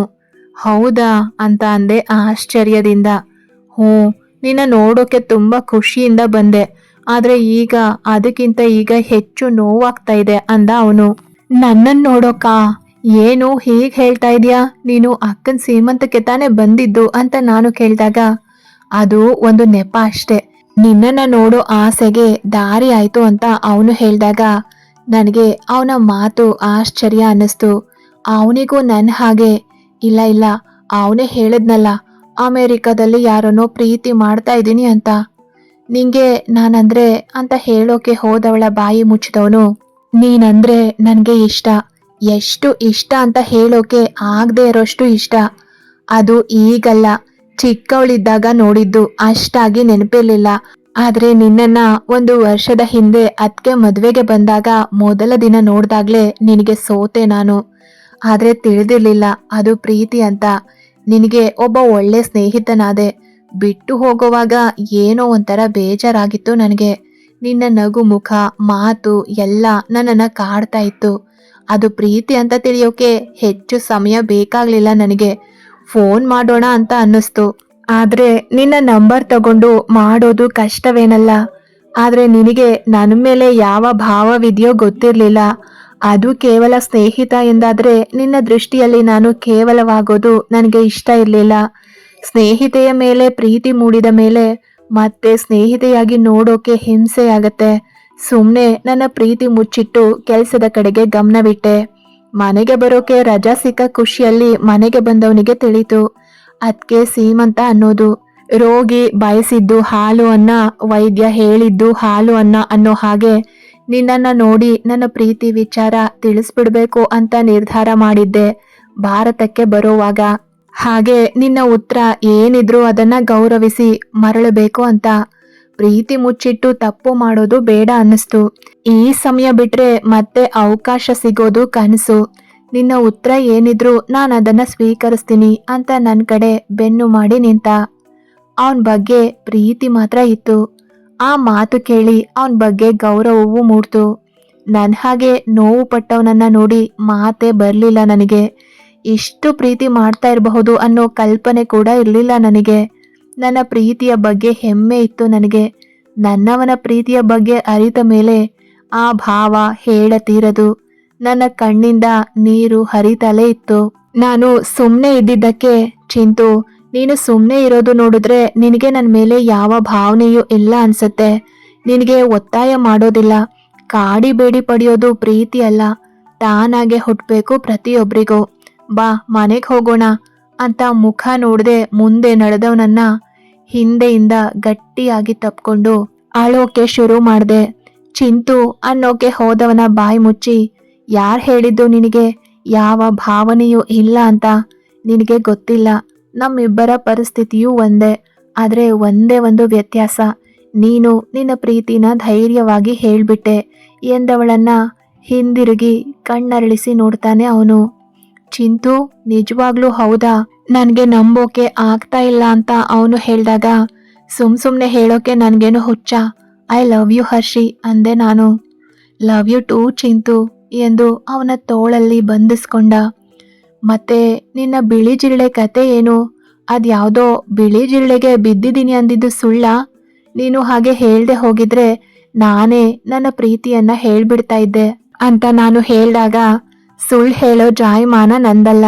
ಹೌದಾ ಅಂತ ಅಂದೆ ಆಶ್ಚರ್ಯದಿಂದ. ಹ್ಞೂ ನಿನ್ನ ನೋಡೋಕೆ ತುಂಬ ಖುಷಿಯಿಂದ ಬಂದೆ. ಆದರೆ ಈಗ, ಅದಕ್ಕಿಂತ ಈಗ ಹೆಚ್ಚು ನೋವಾಗ್ತಾ ಇದೆ ಅಂದ ಅವನು. ನನ್ನನ್ನು ನೋಡೋಕಾ? ಏನು ಹೀಗೆ ಹೇಳ್ತಾ ಇದೀಯಾ? ನೀನು ಅಕ್ಕನ ಸೀಮಂತಕ್ಕೆ ತಾನೇ ಬಂದಿದ್ದು ಅಂತ ನಾನು ಕೇಳಿದಾಗ ಅದು ಒಂದು ನೆಪ ಅಷ್ಟೆ. ನಿನ್ನನ್ನ ನೋಡೋ ಆಸೆಗೆ ದಾರಿ ಆಯ್ತು ಅಂತ ಅವನು ಹೇಳಿದಾಗ, ನನಗೆ ಅವನ ಮಾತು ಆಶ್ಚರ್ಯ ಅನ್ನಿಸ್ತು. ಅವನಿಗೂ ನನ್ನ ಹಾಗೆ. ಇಲ್ಲ ಇಲ್ಲ, ಅವನೇ ಹೇಳಿದ್ನಲ್ಲ, ಅಮೇರಿಕಾದಲ್ಲಿ ಯಾರನ್ನೋ ಪ್ರೀತಿ ಮಾಡ್ತಾ ಇದ್ದೀನಿ ಅಂತ. ನಿಂಗೆ ನಾನಂದ್ರೆ ಅಂತ ಹೇಳೋಕೆ ಹೋದವಳ ಬಾಯಿ ಮುಚ್ಚಿದವನು. ನೀನಂದ್ರೆ ನನಗೆ ಇಷ್ಟ. ಎಷ್ಟು ಇಷ್ಟ ಅಂತ ಹೇಳೋಕೆ ಆಗದೆ ಇರೋಷ್ಟು ಇಷ್ಟ. ಅದು ಈಗಲ್ಲ. ಚಿಕ್ಕವಳಿದ್ದಾಗ ನೋಡಿದ್ದು ಅಷ್ಟಾಗಿ ನೆನಪಿರ್ಲಿಲ್ಲ. ಆದ್ರೆ ನಿನ್ನನ್ನ ಒಂದು ವರ್ಷದ ಹಿಂದೆ ಅದ್ಕೆ ಮದುವೆಗೆ ಬಂದಾಗ ಮೊದಲ ದಿನ ನೋಡ್ದಾಗ್ಲೇ ನಿನಗೆ ಸೋತೆ ನಾನು. ಆದ್ರೆ ತಿಳಿದಿರ್ಲಿಲ್ಲ ಅದು ಪ್ರೀತಿ ಅಂತ. ನಿನಗೆ ಒಬ್ಬ ಒಳ್ಳೆ ಸ್ನೇಹಿತನಾದೆ. ಬಿಟ್ಟು ಹೋಗುವಾಗ ಏನೋ ಒಂಥರ ಬೇಜಾರಾಗಿತ್ತು ನನಗೆ. ನಿನ್ನ ನಗು ಮುಖ, ಮಾತು, ಎಲ್ಲ ನನ್ನನ್ನು ಕಾಡ್ತಾ ಇತ್ತು. ಅದು ಪ್ರೀತಿ ಅಂತ ತಿಳಿಯೋಕೆ ಹೆಚ್ಚು ಸಮಯ ಬೇಕಾಗ್ಲಿಲ್ಲ ನನಗೆ. ಫೋನ್ ಮಾಡೋಣ ಅಂತ ಅನ್ನಿಸ್ತು. ಆದ್ರೆ ನಿನ್ನ ನಂಬರ್ ತಗೊಂಡು ಮಾಡೋದು ಕಷ್ಟವೇನಲ್ಲ. ಆದ್ರೆ ನಿನಗೆ ನನ್ನ ಮೇಲೆ ಯಾವ ಭಾವವಿದೆಯೋ ಗೊತ್ತಿರಲಿಲ್ಲ. ಅದು ಕೇವಲ ಸ್ನೇಹಿತ ಎಂದಾದ್ರೆ ನಿನ್ನ ದೃಷ್ಟಿಯಲ್ಲಿ ನಾನು ಕೇವಲವಾಗೋದು ನನಗೆ ಇಷ್ಟ ಇರಲಿಲ್ಲ. ಸ್ನೇಹಿತೆಯ ಮೇಲೆ ಪ್ರೀತಿ ಮೂಡಿದ ಮೇಲೆ ಮತ್ತೆ ಸ್ನೇಹಿತೆಯಾಗಿ ನೋಡೋಕೆ ಹಿಂಸೆ ಆಗತ್ತೆ. ಸುಮ್ಮನೆ ನನ್ನ ಪ್ರೀತಿ ಮುಚ್ಚಿಟ್ಟು ಕೆಲಸದ ಕಡೆಗೆ ಗಮನವಿಟ್ಟೆ. ಮನೆಗೆ ಬರೋಕೆ ರಜಾ ಸಿಕ್ಕ ಖುಷಿಯಲ್ಲಿ ಮನೆಗೆ ಬಂದವನಿಗೆ ತಿಳಿತು ಅದಕ್ಕೆ ಸೀಮಂತ ಅನ್ನೋದು. ರೋಗಿ ಬಯಸಿದ್ದು ಹಾಲು ಅನ್ನ, ವೈದ್ಯ ಹೇಳಿದ್ದು ಹಾಲು ಅನ್ನ ಅನ್ನೋ ಹಾಗೆ. ನಿನ್ನನ್ನ ನೋಡಿ ನನ್ನ ಪ್ರೀತಿ ವಿಚಾರ ತಿಳಿಸ್ಬಿಡ್ಬೇಕು ಅಂತ ನಿರ್ಧಾರ ಮಾಡಿದ್ದೆ ಭಾರತಕ್ಕೆ ಬರೋವಾಗ. ಹಾಗೆ ನಿನ್ನ ಉತ್ತರ ಏನಿದ್ರೂ ಅದನ್ನ ಗೌರವಿಸಿ ಮರಳಬೇಕು ಅಂತ. ಪ್ರೀತಿ ಮುಚ್ಚಿಟ್ಟು ತಪ್ಪು ಮಾಡೋದು ಬೇಡ ಅನ್ನಿಸ್ತು. ಈ ಸಮಯ ಬಿಟ್ರೆ ಮತ್ತೆ ಅವಕಾಶ ಸಿಗೋದು ಕನಸು. ನಿನ್ನ ಉತ್ತರ ಏನಿದ್ರು ನಾನು ಅದನ್ನ ಸ್ವೀಕರಿಸ್ತೀನಿ ಅಂತ ನನ್ನ ಕಡೆ ಬೆನ್ನು ಮಾಡಿ ನಿಂತ. ಅವನ ಬಗ್ಗೆ ಪ್ರೀತಿ ಮಾತ್ರ ಇತ್ತು. ಆ ಮಾತು ಕೇಳಿ ಅವನ ಬಗ್ಗೆ ಗೌರವವೂ ಮೂಡ್ತು. ನನ್ನ ಹಾಗೆ ನೋವು ಪಟ್ಟವನನ್ನ ನೋಡಿ ಮಾತೇ ಬರಲಿಲ್ಲ ನನಗೆ. ಇಷ್ಟು ಪ್ರೀತಿ ಮಾಡ್ತಾ ಇರಬಹುದು ಅನ್ನೋ ಕಲ್ಪನೆ ಕೂಡ ಇರಲಿಲ್ಲ ನನಗೆ. ನನ್ನ ಪ್ರೀತಿಯ ಬಗ್ಗೆ ಹೆಮ್ಮೆ ಇತ್ತು ನನಗೆ. ನನ್ನವನ ಪ್ರೀತಿಯ ಬಗ್ಗೆ ಅರಿತ ಮೇಲೆ ಆ ಭಾವ ಹೇಳತೀರದು ನನ್ನ ಕಣ್ಣಿಂದ ನೀರು ಹರಿತಲೇ ಇತ್ತು. ನಾನು ಸುಮ್ಮನೆ ಇದ್ದಿದ್ದಕ್ಕೆ ಚಿಂತು, ನೀನು ಸುಮ್ಮನೆ ಇರೋದು ನೋಡಿದ್ರೆ ನಿನಗೆ ನನ್ನ ಮೇಲೆ ಯಾವ ಭಾವನೆಯೂ ಇಲ್ಲ ಅನ್ಸತ್ತೆ. ನಿನಗೆ ಒತ್ತಾಯ ಮಾಡೋದಿಲ್ಲ. ಕಾಡಿ ಬೇಡಿ ಪಡೆಯೋದು ಪ್ರೀತಿ ಅಲ್ಲ. ತಾನಾಗೆ ಹುಟ್ಟಬೇಕು ಪ್ರತಿಯೊಬ್ಬರಿಗೂ ಬಾ, ಮನೆಗೆ ಹೋಗೋಣ ಅಂತ ಮುಖ ನೋಡದೆ ಮುಂದೆ ನಡೆದವನನ್ನ ಹಿಂದೆಯಿಂದ ಗಟ್ಟಿಯಾಗಿ ತಪ್ಕೊಂಡು ಅಳೋಕೆ ಶುರು ಮಾಡಿದೆ. ಚಿಂತು ಅನ್ನೋಕೆ ಹೋದವನ ಬಾಯಿ ಮುಚ್ಚಿ, ಯಾರ್ ಹೇಳಿದ್ದು ನಿನಗೆ? ಯಾವ ಭಾವನೆಯೂ ಇಲ್ಲ ಅಂತ. ನಿನಗೆ ಗೊತ್ತಿಲ್ಲ. ನಮ್ಮಿಬ್ಬರ ಪರಿಸ್ಥಿತಿಯೂ ಒಂದೇ. ಆದ್ರೆ ಒಂದೇ ಒಂದು ವ್ಯತ್ಯಾಸ. ನೀನು ನಿನ್ನ ಪ್ರೀತಿನ ಧೈರ್ಯವಾಗಿ ಹೇಳ್ಬಿಟ್ಟೆ. ಎಂದವಳನ್ನ ಹಿಂದಿರುಗಿ ಕಣ್ಣರಳಿಸಿ ನೋಡ್ತಾನೆ ಅವನು. ಚಿಂತು, ನಿಜವಾಗ್ಲೂ ಹೌದಾ? ನನ್ಗೆ ನಂಬೋಕೆ ಆಗ್ತಾ ಇಲ್ಲ ಅಂತ ಅವನು ಹೇಳಿದಾಗ, ಸುಮ್ ಸುಮ್ಮನೆ ಹೇಳೋಕೆ ನನಗೇನು ಹುಚ್ಚ. ಐ ಲವ್ ಯು ಹರ್ಷಿ, ಅಂದೆ ನಾನು. ಲವ್ ಯು ಟೂ ಚಿಂತು, ಎಂದು ಅವನ ತೋಳಲ್ಲಿ ಬಂಧಿಸ್ಕೊಂಡ ಮತ್ತೆ, ನಿನ್ನ ಬಿಳಿ ಜಿರಳೆ ಕತೆ ಏನು? ಅದ್ಯಾವುದೋ ಬಿಳಿ ಜಿರಳೆಗೆ ಬಿದ್ದಿದ್ದೀನಿ ಅಂದಿದ್ದು ಸುಳ್ಳ? ನೀನು ಹಾಗೆ ಹೇಳ್ದೆ ಹೋಗಿದ್ರೆ ನಾನೇ ನನ್ನ ಪ್ರೀತಿಯನ್ನ ಹೇಳ್ಬಿಡ್ತಾ ಇದ್ದೆ, ಅಂತ ನಾನು ಹೇಳಿದಾಗ ಸುಳ್ಳು ಹೇಳೋ ಜಾಯಮಾನ ನಂದಲ್ಲ.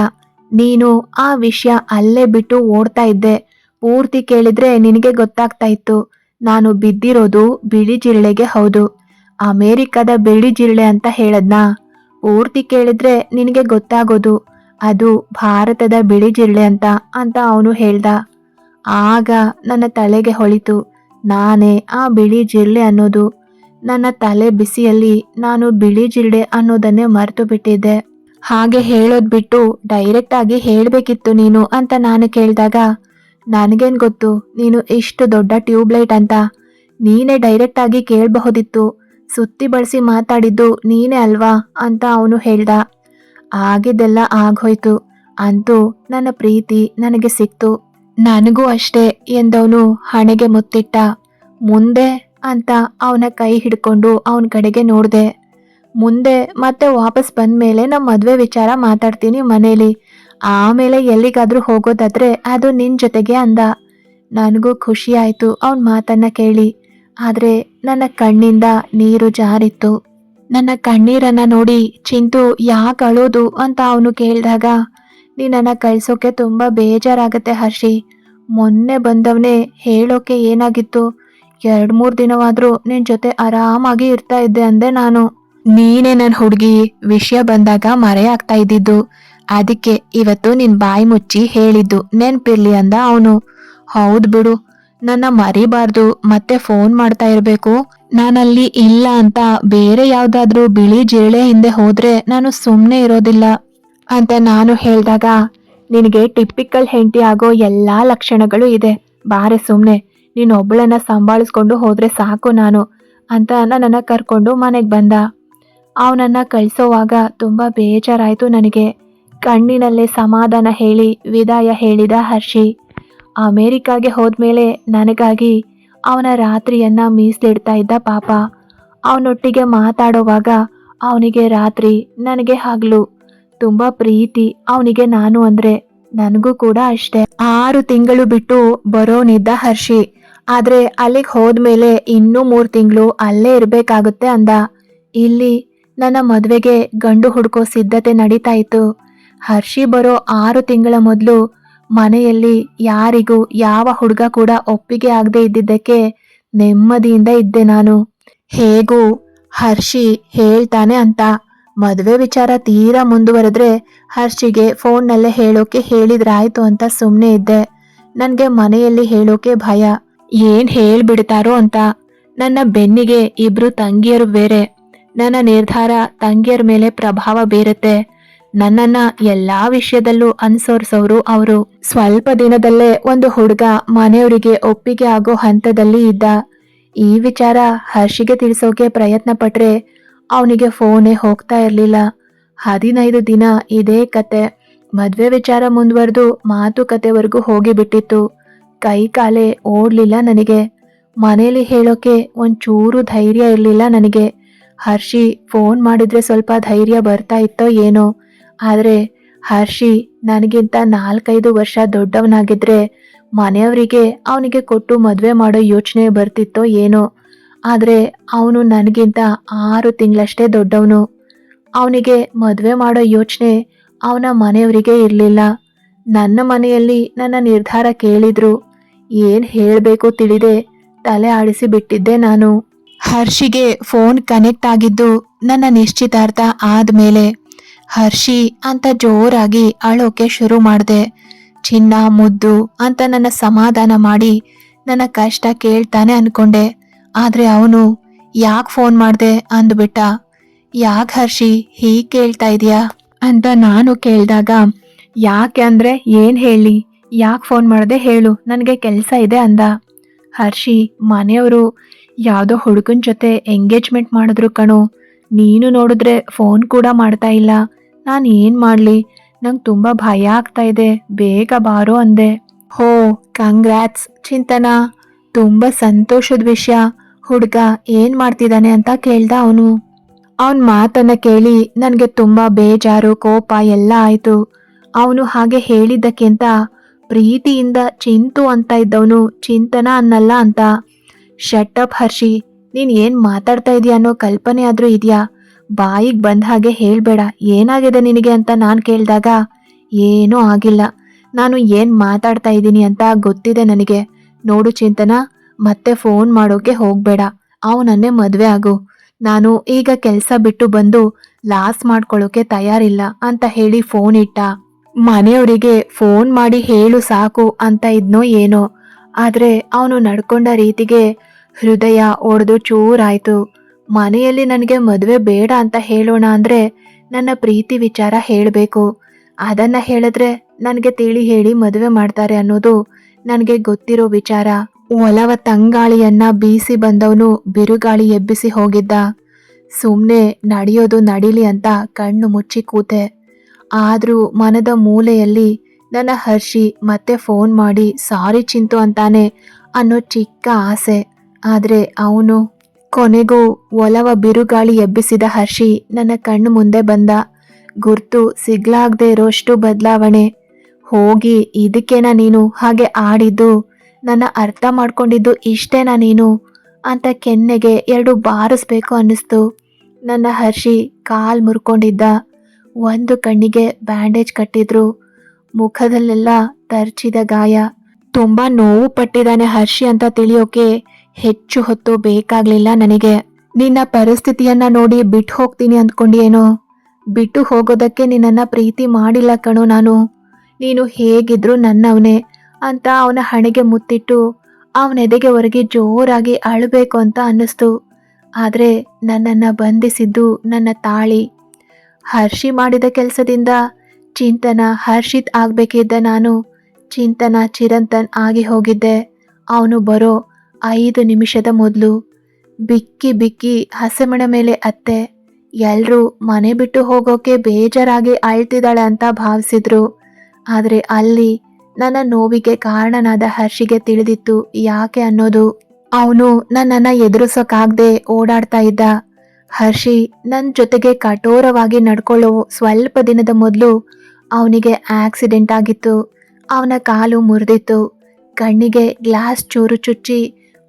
ನೀನು ಆ ವಿಷಯ ಅಲ್ಲೇ ಬಿಟ್ಟು ಓಡ್ತಾ ಇದ್ದೆ. ಪೂರ್ತಿ ಕೇಳಿದ್ರೆ ನಿನಗೆ ಗೊತ್ತಾಗ್ತಾ ಇತ್ತು. ನಾನು ಬಿದ್ದಿರೋದು ಬಿಳಿ ಜಿರಳೆಗೆ ಹೌದು. ಅಮೇರಿಕದ ಬಿಳಿ ಜಿರಳೆ ಅಂತ ಹೇಳದ್ನಾ? ಪೂರ್ತಿ ಕೇಳಿದ್ರೆ ನಿನಗೆ ಗೊತ್ತಾಗೋದು. ಅದು ಭಾರತದ ಬಿಳಿ ಜಿರಳೆ ಅಂತ ಅಂತ ಅವನು ಹೇಳ್ದ. ಆಗ ನನ್ನ ತಲೆಗೆ ಹೊಳಿತು. ನಾನೇ ಆ ಬಿಳಿ ಜಿರಳೆ ಅನ್ನೋದು. ನನ್ನ ತಲೆ ಬಿಸಿಯಲ್ಲಿ ನಾನು ಬಿಳಿ ಜಿರಳೆ ಅನ್ನೋದನ್ನೇ ಮರೆತು ಬಿಟ್ಟಿದ್ದೆ. ಹಾಗೆ ಹೇಳೋದ್ ಬಿಟ್ಟು ಡೈರೆಕ್ಟ್ ಆಗಿ ಹೇಳ್ಬೇಕಿತ್ತು ನೀನು ಅಂತ ನಾನು ಕೇಳಿದಾಗ, ನನಗೇನ್ ಗೊತ್ತು, ನೀನು ಇಷ್ಟು ದೊಡ್ಡ ಟ್ಯೂಬ್ಲೈಟ್ ಅಂತ. ನೀನೇ ಡೈರೆಕ್ಟ್ ಆಗಿ ಕೇಳಬಹುದಿತ್ತು. ಸುತ್ತಿ ಬಳಸಿ ಮಾತಾಡಿದ್ದು ನೀನೇ ಅಲ್ವಾ? ಅಂತ ಅವನು ಹೇಳ್ದ. ಆಗಿದ್ದೆಲ್ಲ ಆಗೋಯ್ತು. ಅಂತೂ ನನ್ನ ಪ್ರೀತಿ ನನಗೆ ಸಿಕ್ತು. ನನಗೂ ಅಷ್ಟೇ ಎಂದವನು ಹಣೆಗೆ ಮುತ್ತಿಟ್ಟ. ಮುಂದೆ ಅಂತ ಅವನ ಕೈ ಹಿಡ್ಕೊಂಡು ಅವನ ಕಡೆಗೆ ನೋಡ್ದೆ. ಮುಂದೆ ಮತ್ತೆ ವಾಪಸ್ ಬಂದ್ಮೇಲೆ ನಮ್ಮ ಮದುವೆ ವಿಚಾರ ಮಾತಾಡ್ತೀನಿ ಮನೇಲಿ. ಆಮೇಲೆ ಎಲ್ಲಿಗಾದ್ರೂ ಹೋಗೋದಾದ್ರೆ ಅದು ನಿನ್ನ ಜೊತೆಗೆ ಅಂದ. ನನಗೂ ಖುಷಿ ಆಯ್ತು ಅವನ ಮಾತನ್ನ ಕೇಳಿ. ಆದರೆ ನನ್ನ ಕಣ್ಣಿಂದ ನೀರು ಜಾರಿತ್ತು. ನನ್ನ ಕಣ್ಣೀರನ್ನು ನೋಡಿ ಚಿಂತು ಯಾಕೆ ಅಳೋದು ಅಂತ ಅವನು ಕೇಳಿದಾಗ ನೀನನ್ನು ಕಳ್ಸೋಕೆ ತುಂಬ ಬೇಜಾರಾಗತ್ತೆ ಹರ್ಷಿ. ಮೊನ್ನೆ ಬಂದವನೇ ಹೇಳೋಕೆ ಏನಾಗಿತ್ತು? ಎರಡು ಮೂರು ದಿನವಾದರೂ ನಿನ್ನ ಜೊತೆ ಆರಾಮಾಗಿ ಇರ್ತಾ ಇದ್ದೆ ಅಂದೆ ನಾನು. ನೀನೇ ನನ್ನ ಹುಡುಗಿ ವಿಷಯ ಬಂದಾಗ ಮರೆ ಆಗ್ತಾ ಇದ್ದಿದ್ದು. ಅದಕ್ಕೆ ಇವತ್ತು ನಿನ್ ಬಾಯಿ ಮುಚ್ಚಿ ಹೇಳಿದ್ದು ನೆನ್ಪಿರ್ಲಿ ಅಂದ ಅವನು. ಹೌದ್ ಬಿಡು, ನನ್ನ ಮರಿಬಾರ್ದು, ಮತ್ತೆ ಫೋನ್ ಮಾಡ್ತಾ ಇರಬೇಕು. ನಾನಲ್ಲಿ ಇಲ್ಲ ಅಂತ ಬೇರೆ ಯಾವ್ದಾದ್ರೂ ಬಿಳಿ ಜಿರಳೆ ಹಿಂದೆ ಹೋದ್ರೆ ನಾನು ಸುಮ್ಮನೆ ಇರೋದಿಲ್ಲ ಅಂತ ನಾನು ಹೇಳಿದಾಗ, ನಿನಗೆ ಟಿಪಿಕಲ್ ಹೆಂಡತಿ ಆಗೋ ಎಲ್ಲಾ ಲಕ್ಷಣಗಳು ಇದೆ. ಬಾರೆ ಸುಮ್ಮನೆ ನೀನು ಒಬ್ಬಳನ್ನ ಸಂಭಾಳಿಸ್ಕೊಂಡು ಹೋದ್ರೆ ಸಾಕು ನಾನು ಅಂತ ನನ್ನನ್ನು ಕರ್ಕೊಂಡು ಮನೆಗೆ ಬಂದ. ಅವನನ್ನ ಕಳಿಸೋವಾಗ ತುಂಬ ಬೇಜಾರಾಯಿತು ನನಗೆ. ಕಣ್ಣಿನಲ್ಲೇ ಸಮಾಧಾನ ಹೇಳಿ, ವಿದಾಯ ಹೇಳಿದ ಹರ್ಷಿ. ಅಮೇರಿಕಾಗೆ ಹೋದ್ಮೇಲೆ ನನಗಾಗಿ ಅವನ ರಾತ್ರಿಯನ್ನ ಮೀಸಲಿಡ್ತಾ ಇದ್ದ ಪಾಪ. ಅವನೊಟ್ಟಿಗೆ ಮಾತಾಡೋವಾಗ ಅವನಿಗೆ ರಾತ್ರಿ ನನಗೆ ಹಗಲು. ತುಂಬ ಪ್ರೀತಿ ಅವನಿಗೆ ನಾನು ಅಂದ್ರೆ, ನನಗೂ ಕೂಡ ಅಷ್ಟೇ. ಆರು ತಿಂಗಳು ಬಿಟ್ಟು ಬರೋನಿದ್ದ ಹರ್ಷಿ. ಆದ್ರೆ ಅಲ್ಲಿಗೆ ಹೋದ್ಮೇಲೆ ಇನ್ನೂ ಮೂರು ತಿಂಗಳು ಅಲ್ಲೇ ಇರಬೇಕಾಗುತ್ತೆ ಅಂದ. ಇಲ್ಲಿ ನನ್ನ ಮದುವೆಗೆ ಗಂಡು ಹುಡುಕೋ ಸಿದ್ಧತೆ ನಡೀತಾ ಇತ್ತು ಹರ್ಷಿ ಬರೋ ಆರು ತಿಂಗಳ ಮೊದಲು ಮನೆಯಲ್ಲಿ ಯಾರಿಗೂ ಯಾವ ಹುಡುಗ ಕೂಡ ಒಪ್ಪಿಗೆ ಆಗದೆ ಇದ್ದಿದ್ದಕ್ಕೆ ನೆಮ್ಮದಿಯಿಂದ ಇದ್ದೆ ನಾನು. ಹೇಗೂ? ಹರ್ಷಿ ಹೇಳ್ತಾನೆ ಅಂತ. ಮದುವೆ ವಿಚಾರ ತೀರಾ ಮುಂದುವರೆದ್ರೆ ಹರ್ಷಿಗೆ ಫೋನ್ನಲ್ಲೇ ಹೇಳೋಕೆ ಹೇಳಿದ್ರಾಯ್ತು ಅಂತ ಸುಮ್ಮನೆ ಇದ್ದೆ. ನನಗೆ ಮನೆಯಲ್ಲಿ ಹೇಳೋಕೆ ಭಯ. ಏನ್ ಹೇಳ್ಬಿಡ್ತಾರೋ ಅಂತ. ನನ್ನ ಬೆನ್ನಿಗೆ ಇಬ್ರು ತಂಗಿಯರು ಬೇರೆ. ನನ್ನ ನಿರ್ಧಾರ ತಂಗಿಯರ ಮೇಲೆ ಪ್ರಭಾವ ಬೀರುತ್ತೆ. ನನ್ನನ್ನ ಎಲ್ಲಾ ವಿಷಯದಲ್ಲೂ ಅನ್ಸೋರ್ಸೋರು ಅವರು. ಸ್ವಲ್ಪ ದಿನದಲ್ಲೇ ಒಂದು ಹುಡುಗ ಮನೆಯವರಿಗೆ ಒಪ್ಪಿಗೆ ಆಗೋ ಹಂತದಲ್ಲಿ ಇದ್ದ. ಈ ವಿಚಾರ ಹರ್ಷಿಗೆ ತಿಳಿಸೋಕೆ ಪ್ರಯತ್ನ ಪಟ್ರೆ ಅವನಿಗೆ ಫೋನೇ ಹೋಗ್ತಾ ಇರ್ಲಿಲ್ಲ. ಹದಿನೈದು ದಿನ ಇದೇ ಕತೆ. ಮದ್ವೆ ವಿಚಾರ ಮುಂದುವರೆದು ಮಾತುಕತೆವರೆಗೂ ಹೋಗಿಬಿಟ್ಟಿತ್ತು. ಕೈ ಕಾಲೇ ಓಡ್ಲಿಲ್ಲ ನನಗೆ. ಮನೆಯಲ್ಲಿ ಹೇಳೋಕೆ ಒಂಚೂರು ಧೈರ್ಯ ಇರಲಿಲ್ಲ ನನಗೆ. ಹರ್ಷಿ ಫೋನ್ ಮಾಡಿದ್ರೆ ಸ್ವಲ್ಪ ಧೈರ್ಯ ಬರ್ತಾ ಇತ್ತೋ ಏನೋ. ಆದರೆ ಹರ್ಷಿ ನನಗಿಂತ ನಾಲ್ಕೈದು ವರ್ಷ ದೊಡ್ಡವನಾಗಿದ್ರೆ ಮನೆಯವರಿಗೆ ಅವನಿಗೆ ಕೊಟ್ಟು ಮದುವೆ ಮಾಡೋ ಯೋಚನೆ ಬರ್ತಿತ್ತೋ ಏನೋ. ಆದರೆ ಅವನು ನನಗಿಂತ ಆರು ತಿಂಗಳಷ್ಟೇ ದೊಡ್ಡವನು. ಅವನಿಗೆ ಮದುವೆ ಮಾಡೋ ಯೋಚನೆ ಅವನ ಮನೆಯವರಿಗೆ ಇರಲಿಲ್ಲ. ನನ್ನ ಮನೆಯಲ್ಲಿ ನನ್ನ ನಿರ್ಧಾರ ಕೇಳಿದ್ರು. ಏನು ಹೇಳಬೇಕು ತಿಳಿದೆ. ತಲೆ ಆಡಿಸಿ ಬಿಟ್ಟಿದ್ದೆ ನಾನು. ಹರ್ಷಿಗೆ ಫೋನ್ ಕನೆಕ್ಟ್ ಆಗಿದ್ದು ನನ್ನ ನಿಶ್ಚಿತಾರ್ಥ ಆದ್ಮೇಲೆ ಹರ್ಷಿ ಅಂತ ಜೋರಾಗಿ ಅಳೋಕೆ ಶುರು ಮಾಡಿದೆ. ಚಿನ್ನ, ಮುದ್ದು ಅಂತ ನನ್ನ ಸಮಾಧಾನ ಮಾಡಿ ನನ್ನ ಕಷ್ಟ ಕೇಳ್ತಾನೆ ಅನ್ಕೊಂಡೆ. ಆದ್ರೆ ಅವನು ಯಾಕೆ ಫೋನ್ ಮಾಡ್ದೆ ಅಂದ್ಬಿಟ್ಟ, ಯಾಕೆ ಹರ್ಷಿ, ಹೀಗೆ ಕೇಳ್ತಾ ಇದೀಯಾ? ಅಂತ ನಾನು ಕೇಳಿದಾಗ, ಯಾಕೆ ಅಂದ್ರೆ ಏನ್ ಹೇಳಿ? ಯಾಕೆ ಫೋನ್ ಮಾಡ್ದೆ ಹೇಳು, ನನಗೆ ಕೆಲಸ ಇದೆ ಅಂದ. ಹರ್ಷಿ ಮನೆಯವರು ಯಾವುದೋ ಹುಡುಗನ ಜೊತೆ ಎಂಗೇಜ್ಮೆಂಟ್ ಮಾಡಿದ್ರು ಕಣೋ. ನೀನು ನೋಡಿದ್ರೆ ಫೋನ್ ಕೂಡ ಮಾಡ್ತಾ ಇಲ್ಲ. ನಾನು ಏನು ಮಾಡಲಿ? ನಂಗೆ ತುಂಬ ಭಯ ಆಗ್ತಾ ಇದೆ. ಬೇಗ ಬಾರೋ ಅಂದೆ. ಹೋ ಕಂಗ್ರಾಟ್ಸ್ ಚಿಂತನ. ತುಂಬ ಸಂತೋಷದ ವಿಷಯ. ಹುಡುಗ ಏನು ಮಾಡ್ತಿದ್ದಾನೆ ಅಂತ ಕೇಳ್ದ ಅವನು. ಅವನ ಮಾತನ್ನ ಕೇಳಿ ನನಗೆ ತುಂಬ ಬೇಜಾರು, ಕೋಪ ಎಲ್ಲ ಆಯಿತು. ಅವನು ಹಾಗೆ ಹೇಳಿದ್ದಕ್ಕಿಂತ ಪ್ರೀತಿಯಿಂದ ಚಿಂತು ಅಂತ ಇದ್ದವನು ಚಿಂತನ ಅನ್ನಲ್ಲ ಅಂತ. ಶಟಪ್ ಹರ್ಷಿ ನೀನ್ ಏನ್ ಮಾತಾಡ್ತಾ ಇದೀಯ ಅನ್ನೋ ಕಲ್ಪನೆ ಆದ್ರೂ ಇದೆಯಾ? ಬಾಯಿಗೆ ಬಂದ ಹಾಗೆ ಹೇಳ್ಬೇಡ. ಏನಾಗಿದೆ ನಿನಗೆ ಅಂತ ನಾನು ಕೇಳಿದಾಗ? ಏನೂ ಆಗಿಲ್ಲ. ನಾನು ಏನ್ ಮಾತಾಡ್ತಾ ಇದ್ದೀನಿ ಅಂತ ಗೊತ್ತಿದೆ ನನಗೆ. ನೋಡು ಚಿಂತನ, ಮತ್ತೆ ಫೋನ್ ಮಾಡೋಕೆ ಹೋಗ್ಬೇಡ. ಅವನನ್ನೇ ಮದುವೆ ಆಗು. ನಾನು ಈಗ ಕೆಲಸ ಬಿಟ್ಟು ಬಂದು ಲಾಸ್ ಮಾಡ್ಕೊಳ್ಳೋಕೆ ತಯಾರಿಲ್ಲ ಅಂತ ಹೇಳಿ ಫೋನ್ ಇಟ್ಟ. ಮನೆಯವರಿಗೆ ಫೋನ್ ಮಾಡಿ ಹೇಳು ಸಾಕು ಅಂತ ಇದ್ನೋ ಏನೋ. ಆದ್ರೆ ಅವನು ನಡ್ಕೊಂಡ ರೀತಿಗೆ ಹೃದಯ ಒಡೆದು ಚೂರಾಯ್ತು. ಮನೆಯಲ್ಲಿ ನನಗೆ ಮದುವೆ ಬೇಡ ಅಂತ ಹೇಳೋಣ ಅಂದ್ರೆ ನನ್ನ ಪ್ರೀತಿ ವಿಚಾರ ಹೇಳಬೇಕು. ಅದನ್ನ ಹೇಳಿದ್ರೆ ನನಗೆ ತಿಳಿ ಹೇಳಿ ಮದುವೆ ಮಾಡ್ತಾರೆ ಅನ್ನೋದು ನನಗೆ ಗೊತ್ತಿರೋ ವಿಚಾರ. ಒಲವ ತಂಗಾಳಿಯನ್ನ ಬೀಸಿ ಬಂದವನು ಬಿರುಗಾಳಿ ಎಬ್ಬಿಸಿ ಹೋಗಿದ್ದ. ಸುಮ್ಮನೆ ನಡೆಯೋದು ನಡೀಲಿ ಅಂತ ಕಣ್ಣು ಮುಚ್ಚಿ ಕೂತೆ. ಆದರೂ ಮನದ ಮೂಲೆಯಲ್ಲಿ ನನ್ನ ಹರ್ಷಿ ಮತ್ತೆ ಫೋನ್ ಮಾಡಿ, ಸಾರಿ ಚಿಂತು ಅಂತಾನೆ ಅನ್ನೋ ಚಿಕ್ಕ ಆಸೆ. ಆದ್ರೆ ಅವನು ಕೊನೆಗೂ ಒಲವ ಬಿರುಗಾಳಿ ಎಬ್ಬಿಸಿದ ಹರ್ಷಿ ನನ್ನ ಕಣ್ಣು ಮುಂದೆ ಬಂದ. ಗುರ್ತು ಸಿಗ್ಲಾಗದೆ ಇರೋಷ್ಟು ಬದಲಾವಣೆ. ಹೋಗಿ ಇದಕ್ಕೇನ ನೀನು? ಹಾಗೆ ಆಡಿದ್ದು, ನನ್ನ ಅರ್ಥ ಮಾಡ್ಕೊಂಡಿದ್ದು ಇಷ್ಟೇನಾ ನೀನು? ಅಂತ ಕೆನ್ನೆಗೆ ಎರಡು ಬಾರಿಸ್ಬೇಕು ಅನ್ನಿಸ್ತು. ನನ್ನ ಹರ್ಷಿ ಕಾಲ್ ಮುರ್ಕೊಂಡಿದ್ದ. ಒಂದು ಕಣ್ಣಿಗೆ ಬ್ಯಾಂಡೇಜ್ ಕಟ್ಟಿದ್ರು. ಮುಖದಲ್ಲೆಲ್ಲ ತರ್ಚಿದ ಗಾಯ. ತುಂಬಾ ನೋವು ಪಟ್ಟಿದ್ದಾನೆ ಹರ್ಷಿ ಅಂತ ತಿಳಿಯೋಕೆ ಹೆಚ್ಚು ಹೊತ್ತು ಬೇಕಾಗ್ಲಿಲ್ಲ ನನಗೆ. ನಿನ್ನ ಪರಿಸ್ಥಿತಿಯನ್ನ ನೋಡಿ ಬಿಟ್ಟು ಹೋಗ್ತೀನಿ ಅಂದ್ಕೊಂಡಿಯೇನೋ ಬಿಟ್ಟು ಹೋಗೋದಕ್ಕೆ ನಿನ್ನನ್ನು ಪ್ರೀತಿ ಮಾಡಿಲ್ಲ ಕಣೋ ನಾನು. ನೀನು ಹೇಗಿದ್ರು ನನ್ನವನೇ ಅಂತ ಅವನ ಹಣೆಗೆ ಮುತ್ತಿಟ್ಟು ಅವನ ಎದೆಗೆ ಹೊರಗೆ ಜೋರಾಗಿ ಅಳಬೇಕು ಅಂತ ಅನ್ನಿಸ್ತು. ಆದ್ರೆ ನನ್ನನ್ನ ಬಂಧಿಸಿದ್ದು ನನ್ನ ತಾಳಿ. ಹರ್ಷಿ ಮಾಡಿದ ಕೆಲಸದಿಂದ ಚಿಂತನ ಹರ್ಷಿತ್ ಆಗಬೇಕಿದ್ದ ನಾನು. ಚಿಂತನ ಚಿರಂತನ್ ಆಗಿ ಹೋಗಿದ್ದೆ. ಅವನು ಬರೋ ಐದು ನಿಮಿಷದ ಮೊದಲು ಬಿಕ್ಕಿ ಬಿಕ್ಕಿ ಹಸೆಮಣ ಮೇಲೆ ಅತ್ತೆ ಎಲ್ಲರೂ ಮನೆ ಬಿಟ್ಟು ಹೋಗೋಕೆ ಬೇಜಾರಾಗಿ ಅಳ್ತಿದ್ದಾಳೆ ಅಂತ ಭಾವಿಸಿದ್ರು. ಆದರೆ ಅಲ್ಲಿ ನನ್ನ ನೋವಿಗೆ ಕಾರಣನಾದ ಹರ್ಷಿಗೆ ತಿಳಿದಿತ್ತು ಯಾಕೆ ಅನ್ನೋದು. ಅವನು ನನ್ನನ್ನ ಎದುರಿಸೋಕಾಗ್ದೆ ಓಡಾಡ್ತಾ ಇದ್ದ. ಹರ್ಷಿ ನನ್ನ ಜೊತೆಗೆ ಕಠೋರವಾಗಿ ನಡ್ಕೊಳ್ಳೋ ಸ್ವಲ್ಪ ದಿನದ ಮೊದಲು ಅವನಿಗೆ ಆಕ್ಸಿಡೆಂಟ್ ಆಗಿತ್ತು. ಅವನ ಕಾಲು ಮುರಿದಿತ್ತು. ಕಣ್ಣಿಗೆ ಗ್ಲಾಸ್ ಚೂರು ಚುಚ್ಚಿ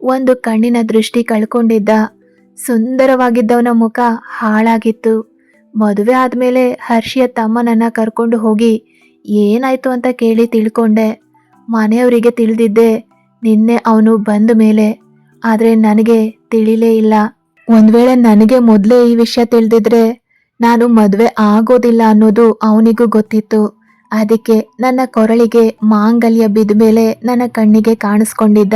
ಒಂದು ಕಣ್ಣಿನ ದೃಷ್ಟಿ ಕಳ್ಕೊಂಡಿದ್ದ. ಸುಂದರವಾಗಿದ್ದವನ ಮುಖ ಹಾಳಾಗಿತ್ತು. ಮದುವೆ ಆದ್ಮೇಲೆ ಹರ್ಷಿಯ ತಮ್ಮನನ್ನ ಕರ್ಕೊಂಡು ಹೋಗಿ, ಏನಾಯ್ತು ಅಂತ ಕೇಳಿ ತಿಳ್ಕೊಂಡೆ. ಮನೆಯವರಿಗೆ ತಿಳಿದಿದ್ದೆ, ನಿನ್ನೆ ಅವನು ಬಂದ ಮೇಲೆ. ಆದರೆ ನನಗೆ ತಿಳಿಲೇ ಇಲ್ಲ. ಒಂದ್ ವೇಳೆ ನನಗೆ ಮೊದಲೇ ಈ ವಿಷಯ ತಿಳಿದಿದ್ರೆ ನಾನು ಮದುವೆ ಆಗೋದಿಲ್ಲ ಅನ್ನೋದು ಅವನಿಗೂ ಗೊತ್ತಿತ್ತು. ಅದಕ್ಕೆ ನನ್ನ ಕೊರಳಿಗೆ ಮಾಂಗಲ್ಯ ಬಿದ್ದ ಮೇಲೆ ನನ್ನ ಕಣ್ಣಿಗೆ ಕಾಣಿಸ್ಕೊಂಡಿದ್ದ.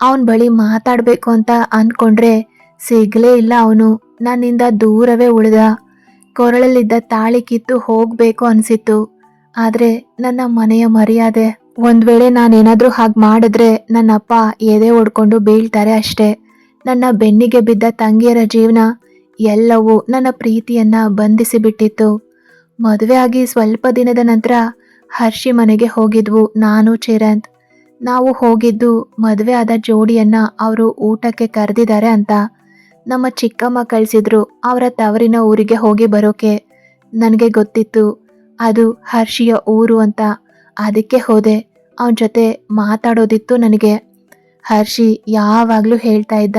ಅವನ ಬಳಿ ಮಾತಾಡಬೇಕು ಅಂತ ಅನ್ಕೊಂಡ್ರೆ ಸಿಗಲೇ ಇಲ್ಲ ಅವನು. ನನ್ನಿಂದ ದೂರವೇ ಉಳಿದ. ಕೊರಳಲ್ಲಿದ್ದ ತಾಳಿ ಕಿತ್ತು ಹೋಗಬೇಕು ಅನ್ಸಿತ್ತು. ಆದ್ರೆ ನನ್ನ ಮನೆಯ ಮರ್ಯಾದೆ. ಒಂದ್ ವೇಳೆ ನಾನೇನಾದರೂ ಹಾಗೆ ಮಾಡಿದ್ರೆ ನನ್ನಪ್ಪ ಎದೆ ಒಡ್ಕೊಂಡು ಬೀಳ್ತಾರೆ ಅಷ್ಟೇ. ನನ್ನ ಬೆನ್ನಿಗೆ ಬಿದ್ದ ತಂಗಿಯರ ಜೀವನ ಎಲ್ಲವೂ ನನ್ನ ಪ್ರೀತಿಯನ್ನ ಬಂಧಿಸಿ ಬಿಟ್ಟಿತ್ತು ಮದುವೆ ಆಗಿ ಸ್ವಲ್ಪ ದಿನದ ನಂತರ ಹರ್ಷಿ ಮನೆಗೆ ಹೋಗಿದ್ವು ನಾನು ಚಿರಂತ್. ನಾವು ಹೋಗಿದ್ದು ಮದುವೆ ಆದ ಜೋಡಿಯನ್ನ ಅವರು ಊಟಕ್ಕೆ ಕರೆದಿದ್ದಾರೆ ಅಂತ. ನಮ್ಮ ಚಿಕ್ಕಮ್ಮ ಕಳಿಸಿದ್ರು ಅವರ ತವರಿನ ಊರಿಗೆ ಹೋಗಿ ಬರೋಕೆ. ನನಗೆ ಗೊತ್ತಿತ್ತು, ಅದು ಹರ್ಷಿಯ ಊರು ಅಂತ. ಅದಕ್ಕೆ ಹೋದೆ, ಅವನ ಜೊತೆ ಮಾತಾಡೋದಿತ್ತು ನನಗೆ. ಹರ್ಷಿ ಯಾವಾಗಲೂ ಹೇಳ್ತಾ ಇದ್ದ,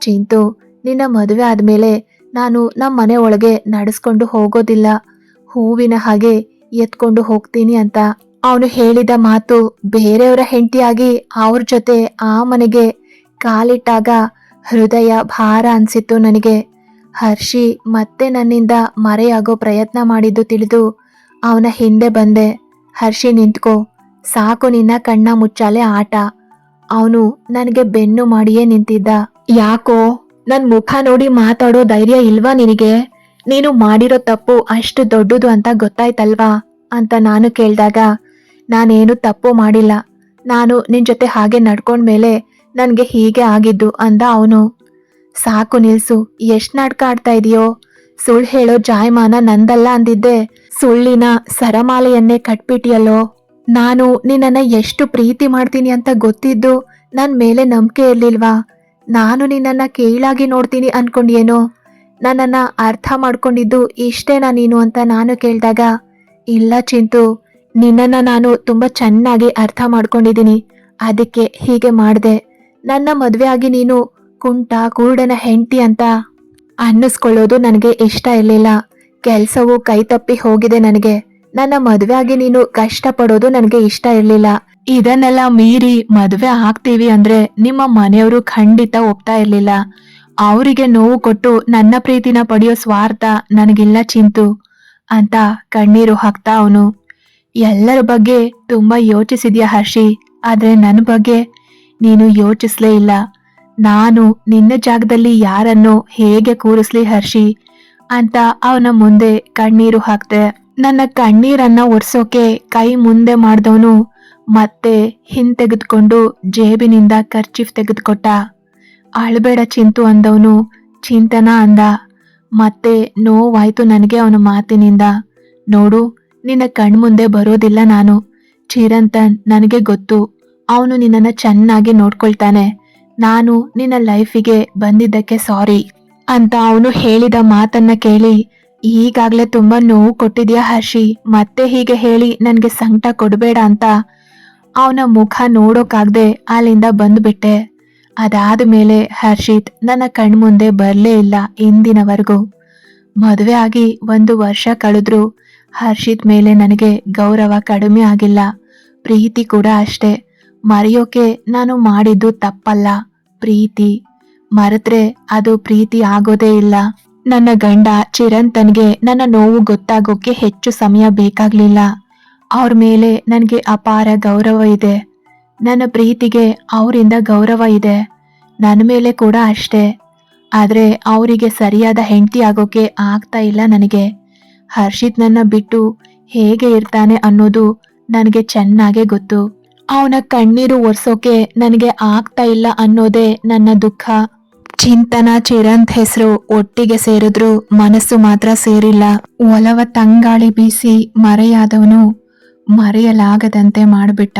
ಚಿಂತು, ನಿನ್ನ ಮದುವೆ ಆದಮೇಲೆ ನಾನು ನಮ್ಮ ಮನೆ ಒಳಗೆ ನಡೆಸ್ಕೊಂಡು ಹೋಗೋದಿಲ್ಲ. ಹೂವಿನ ಹಾಗೆ ಎತ್ಕೊಂಡು ಹೋಗ್ತೀನಿ ಅಂತ. ಅವನು ಹೇಳಿದ ಮಾತು ಬೇರೆಯವರ ಹೆಂಡತಿಯಾಗಿ ಅವ್ರ ಜೊತೆ ಆ ಮನೆಗೆ ಕಾಲಿಟ್ಟಾಗ ಹೃದಯ ಭಾರ ಅನಿಸಿತ್ತು ನನಗೆ. ಹರ್ಷಿ ಮತ್ತೆ ನನ್ನಿಂದ ಮರೆಯಾಗೋ ಪ್ರಯತ್ನ ಮಾಡಿದ್ದು ತಿಳಿದು ಅವನ ಹಿಂದೆ ಬಂದೆ. ಹರ್ಷಿ ನಿಂತ್ಕೋ. ಸಾಕು ನಿನ್ನ ಕಣ್ಣ ಮುಚ್ಚಾಲೆ ಆಟ. ಅವನು ನನಗೆ ಬೆನ್ನು ಮಾಡಿಯೇ ನಿಂತಿದ್ದ. ಯಾಕೋ? ನನ್ ಮುಖ ನೋಡಿ ಮಾತಾಡೋ ಧೈರ್ಯ ಇಲ್ವಾ ನಿನಗೆ? ನೀನು ಮಾಡಿರೋ ತಪ್ಪು ಅಷ್ಟು ದೊಡ್ಡದು ಅಂತ ಗೊತ್ತಾಯ್ತಲ್ವಾ? ಅಂತ ನಾನು ಕೇಳಿದಾಗ ನಾನೇನು ತಪ್ಪು ಮಾಡಿಲ್ಲ. ನಾನು ನಿನ್ ಜೊತೆ ಹಾಗೆ ನಡ್ಕೊಂಡ್ಮೇಲೆ ನನಗೆ ಹೀಗೆ ಆಗಿದ್ದು ಅಂದ ಅವನು. ಸಾಕು ನಿಲ್ಸು, ಎಷ್ಟ್ ನಾಟಕ ಆಡ್ತಾ ಇದೆಯೋ? ಸುಳ್ಳು ಹೇಳೋ ಜಾಯಮಾನ ನಂದಲ್ಲ ಅಂದಿದ್ದೆ. ಸುಳ್ಳಿನ ಸರಮಾಲೆಯನ್ನೇ ಕಟ್ಬಿಟ್ಟಿಯಲ್ಲೋ? ನಾನು ನಿನ್ನನ್ನ ಎಷ್ಟು ಪ್ರೀತಿ ಮಾಡ್ತೀನಿ ಅಂತ ಗೊತ್ತಿದ್ದು ನನ್ ಮೇಲೆ ನಂಬಿಕೆ ಇರ್ಲಿಲ್ವಾ? ನಾನು ನಿನ್ನನ್ನ ಕೀಳಾಗಿ ನೋಡ್ತೀನಿ ಅನ್ಕೊಂಡೇನೋ ನನ್ನನ್ನ ಅರ್ಥ ಮಾಡ್ಕೊಂಡಿದ್ದು ಇಷ್ಟೇನಾ ನೀನು ಅಂತ ನಾನು ಕೇಳಿದಾಗ, ಇಲ್ಲ ಚಿಂತು ನಿನ್ನನ್ನ ನಾನು ತುಂಬಾ ಚೆನ್ನಾಗಿ ಅರ್ಥ ಮಾಡ್ಕೊಂಡಿದ್ದೀನಿ. ಅದಕ್ಕೆ ಹೀಗೆ ಮಾಡಿದೆ. ನನ್ನ ಮದುವೆ ಆಗಿ ನೀನು ಕುಂಟ ಕೂಡನ ಹೆಂಡತಿ ಅಂತ ಅನ್ನಿಸ್ಕೊಳ್ಳೋದು ನನಗೆ ಇಷ್ಟ ಇರಲಿಲ್ಲ. ಕೆಲಸವು ಕೈ ತಪ್ಪಿ ಹೋಗಿದೆ ನನಗೆ. ನನ್ನ ಮದುವೆ ಆಗಿ ನೀನು ಕಷ್ಟಪಡೋದು ನನಗೆ ಇಷ್ಟ ಇರಲಿಲ್ಲ. ಇದನ್ನೆಲ್ಲ ಮೀರಿ ಮದುವೆ ಆಗ್ತೀವಿ ಅಂದ್ರೆ ನಿಮ್ಮ ಮನೆಯವರು ಖಂಡಿತ ಒಪ್ತಾ ಇರಲಿಲ್ಲ. ಅವರಿಗೆ ನೋವು ಕೊಟ್ಟು ನನ್ನ ಪ್ರೀತಿನ ಪಡೆಯೋ ಸ್ವಾರ್ಥ ನನಗಿಲ್ಲ ಚಿಂತು. ಅಂತ ಕಣ್ಣೀರು ಹಾಕ್ತಾ ಅವನು. ಎಲ್ಲರ ಬಗ್ಗೆ ತುಂಬಾ ಯೋಚಿಸಿದ್ಯಾ ಹರ್ಷಿ? ಆದ್ರೆ ನನ್ನ ಬಗ್ಗೆ ನೀನು ಯೋಚಿಸ್ಲೇ ಇಲ್ಲ. ನಾನು ನಿನ್ನ ಜಾಗದಲ್ಲಿ ಯಾರನ್ನು ಹೇಗೆ ಕೂರಿಸ್ಲಿ ಹರ್ಷಿ? ಅಂತ ಅವನ ಮುಂದೆ ಕಣ್ಣೀರು ಹಾಕ್ದೆ. ನನ್ನ ಕಣ್ಣೀರನ್ನ ಒರ್ಸೋಕೆ ಕೈ ಮುಂದೆ ಮಾಡಿದವನು ಮತ್ತೆ ಹಿಂತೆಗೆದುಕೊಂಡು ಜೇಬಿನಿಂದ ಕರ್ಚೀಫ್ ತೆಗೆದುಕೊಟ್ಟ. ಅಳಬೇಡ ಚಿಂತು ಅಂದವನು. ಚಿಂತನ ಅಂದ. ಮತ್ತೆ ನೋವಾಯ್ತು ನನಗೆ ಅವನ ಮಾತಿನಿಂದ. ನೋಡು ನಿನ್ನ ಕಣ್ಮುಂದೆ ಬರೋದಿಲ್ಲ ನಾನು. ಚಿರಂತನ್ ನನಗೆ ಗೊತ್ತು. ಅವನು ನಿನ್ನನ್ನು ಚೆನ್ನಾಗಿ ನೋಡ್ಕೊಳ್ತಾನೆ. ನಾನು ನಿನ್ನ ಲೈಫಿಗೆ ಬಂದಿದ್ದಕ್ಕೆ ಸಾರಿ ಅಂತ ಅವನು ಹೇಳಿದ ಮಾತನ್ನ ಕೇಳಿ, ಈಗಾಗ್ಲೇ ತುಂಬಾ ನೋವು ಕೊಟ್ಟಿದ್ಯಾ ಹರ್ಷಿ? ಮತ್ತೆ ಹೀಗೆ ಹೇಳಿ ನನಗೆ ಸಂಕಟ ಕೊಡಬೇಡ ಅಂತ ಅವನ ಮುಖ ನೋಡೋಕಾಗ್ದೆ ಅಲ್ಲಿಂದ ಬಂದ್ಬಿಟ್ಟೆ. ಅದಾದ ಮೇಲೆ ಹರ್ಷಿತ್, ನನ್ನ ಕಣ್ಮುಂದೆ ಬರಲೇ ಇಲ್ಲ ಇಂದಿನವರೆಗೂ. ಮದುವೆ ಆಗಿ ಒಂದು ವರ್ಷ ಕಳೆದ್ರು ಹರ್ಷಿತ್ ಮೇಲೆ ನನಗೆ ಗೌರವ ಕಡಿಮೆ ಆಗಿಲ್ಲ. ಪ್ರೀತಿ ಕೂಡ ಅಷ್ಟೇ. ಮರೆಯೋಕೆ ನಾನು ಮಾಡಿದ್ದು ತಪ್ಪಲ್ಲ. ಪ್ರೀತಿ. ಮರೆತ್ರೆ ಅದು ಪ್ರೀತಿ ಆಗೋದೇ ಇಲ್ಲ. ನನ್ನ ಗಂಡ ಚಿರಂತನ್ಗೆ ನನ್ನ ನೋವು ಗೊತ್ತಾಗೋಕೆ ಹೆಚ್ಚು ಸಮಯ ಬೇಕಾಗ್ಲಿಲ್ಲ. ಅವ್ರ ಮೇಲೆ ನನಗೆ ಅಪಾರ ಗೌರವ ಇದೆ. ನನ್ನ ಪ್ರೀತಿಗೆ ಅವರಿಂದ ಗೌರವ ಇದೆ. ನನ್ನ ಮೇಲೆ ಕೂಡ ಅಷ್ಟೇ. ಆದರೆ ಅವರಿಗೆ ಸರಿಯಾದ ಹೆಂಡತಿ ಆಗೋಕೆ ಆಗ್ತಾ ಇಲ್ಲ ನನಗೆ. ಹರ್ಷಿತ್ ನನ್ನ ಬಿಟ್ಟು ಹೇಗೆ ಇರ್ತಾನೆ ಅನ್ನೋದು ನನಗೆ ಚೆನ್ನಾಗೇ ಗೊತ್ತು. ಅವನ ಕಣ್ಣೀರು ಒರೆಸೋಕೆ ನನಗೆ ಆಗ್ತಾ ಇಲ್ಲ ಅನ್ನೋದೇ ನನ್ನ ದುಃಖ. ಚಿಂತನ ಚಿರಂತ್ ಹೆಸರು ಒಟ್ಟಿಗೆ ಸೇರಿದ್ರು ಮನಸ್ಸು ಮಾತ್ರ ಸೇರಿಲ್ಲ. ಒಲವ ತಂಗಾಳಿ ಬೀಸಿ ಮರೆಯಾದವನು ಮರೆಯಲಾಗದಂತೆ ಮಾಡಿಬಿಟ್ಟ.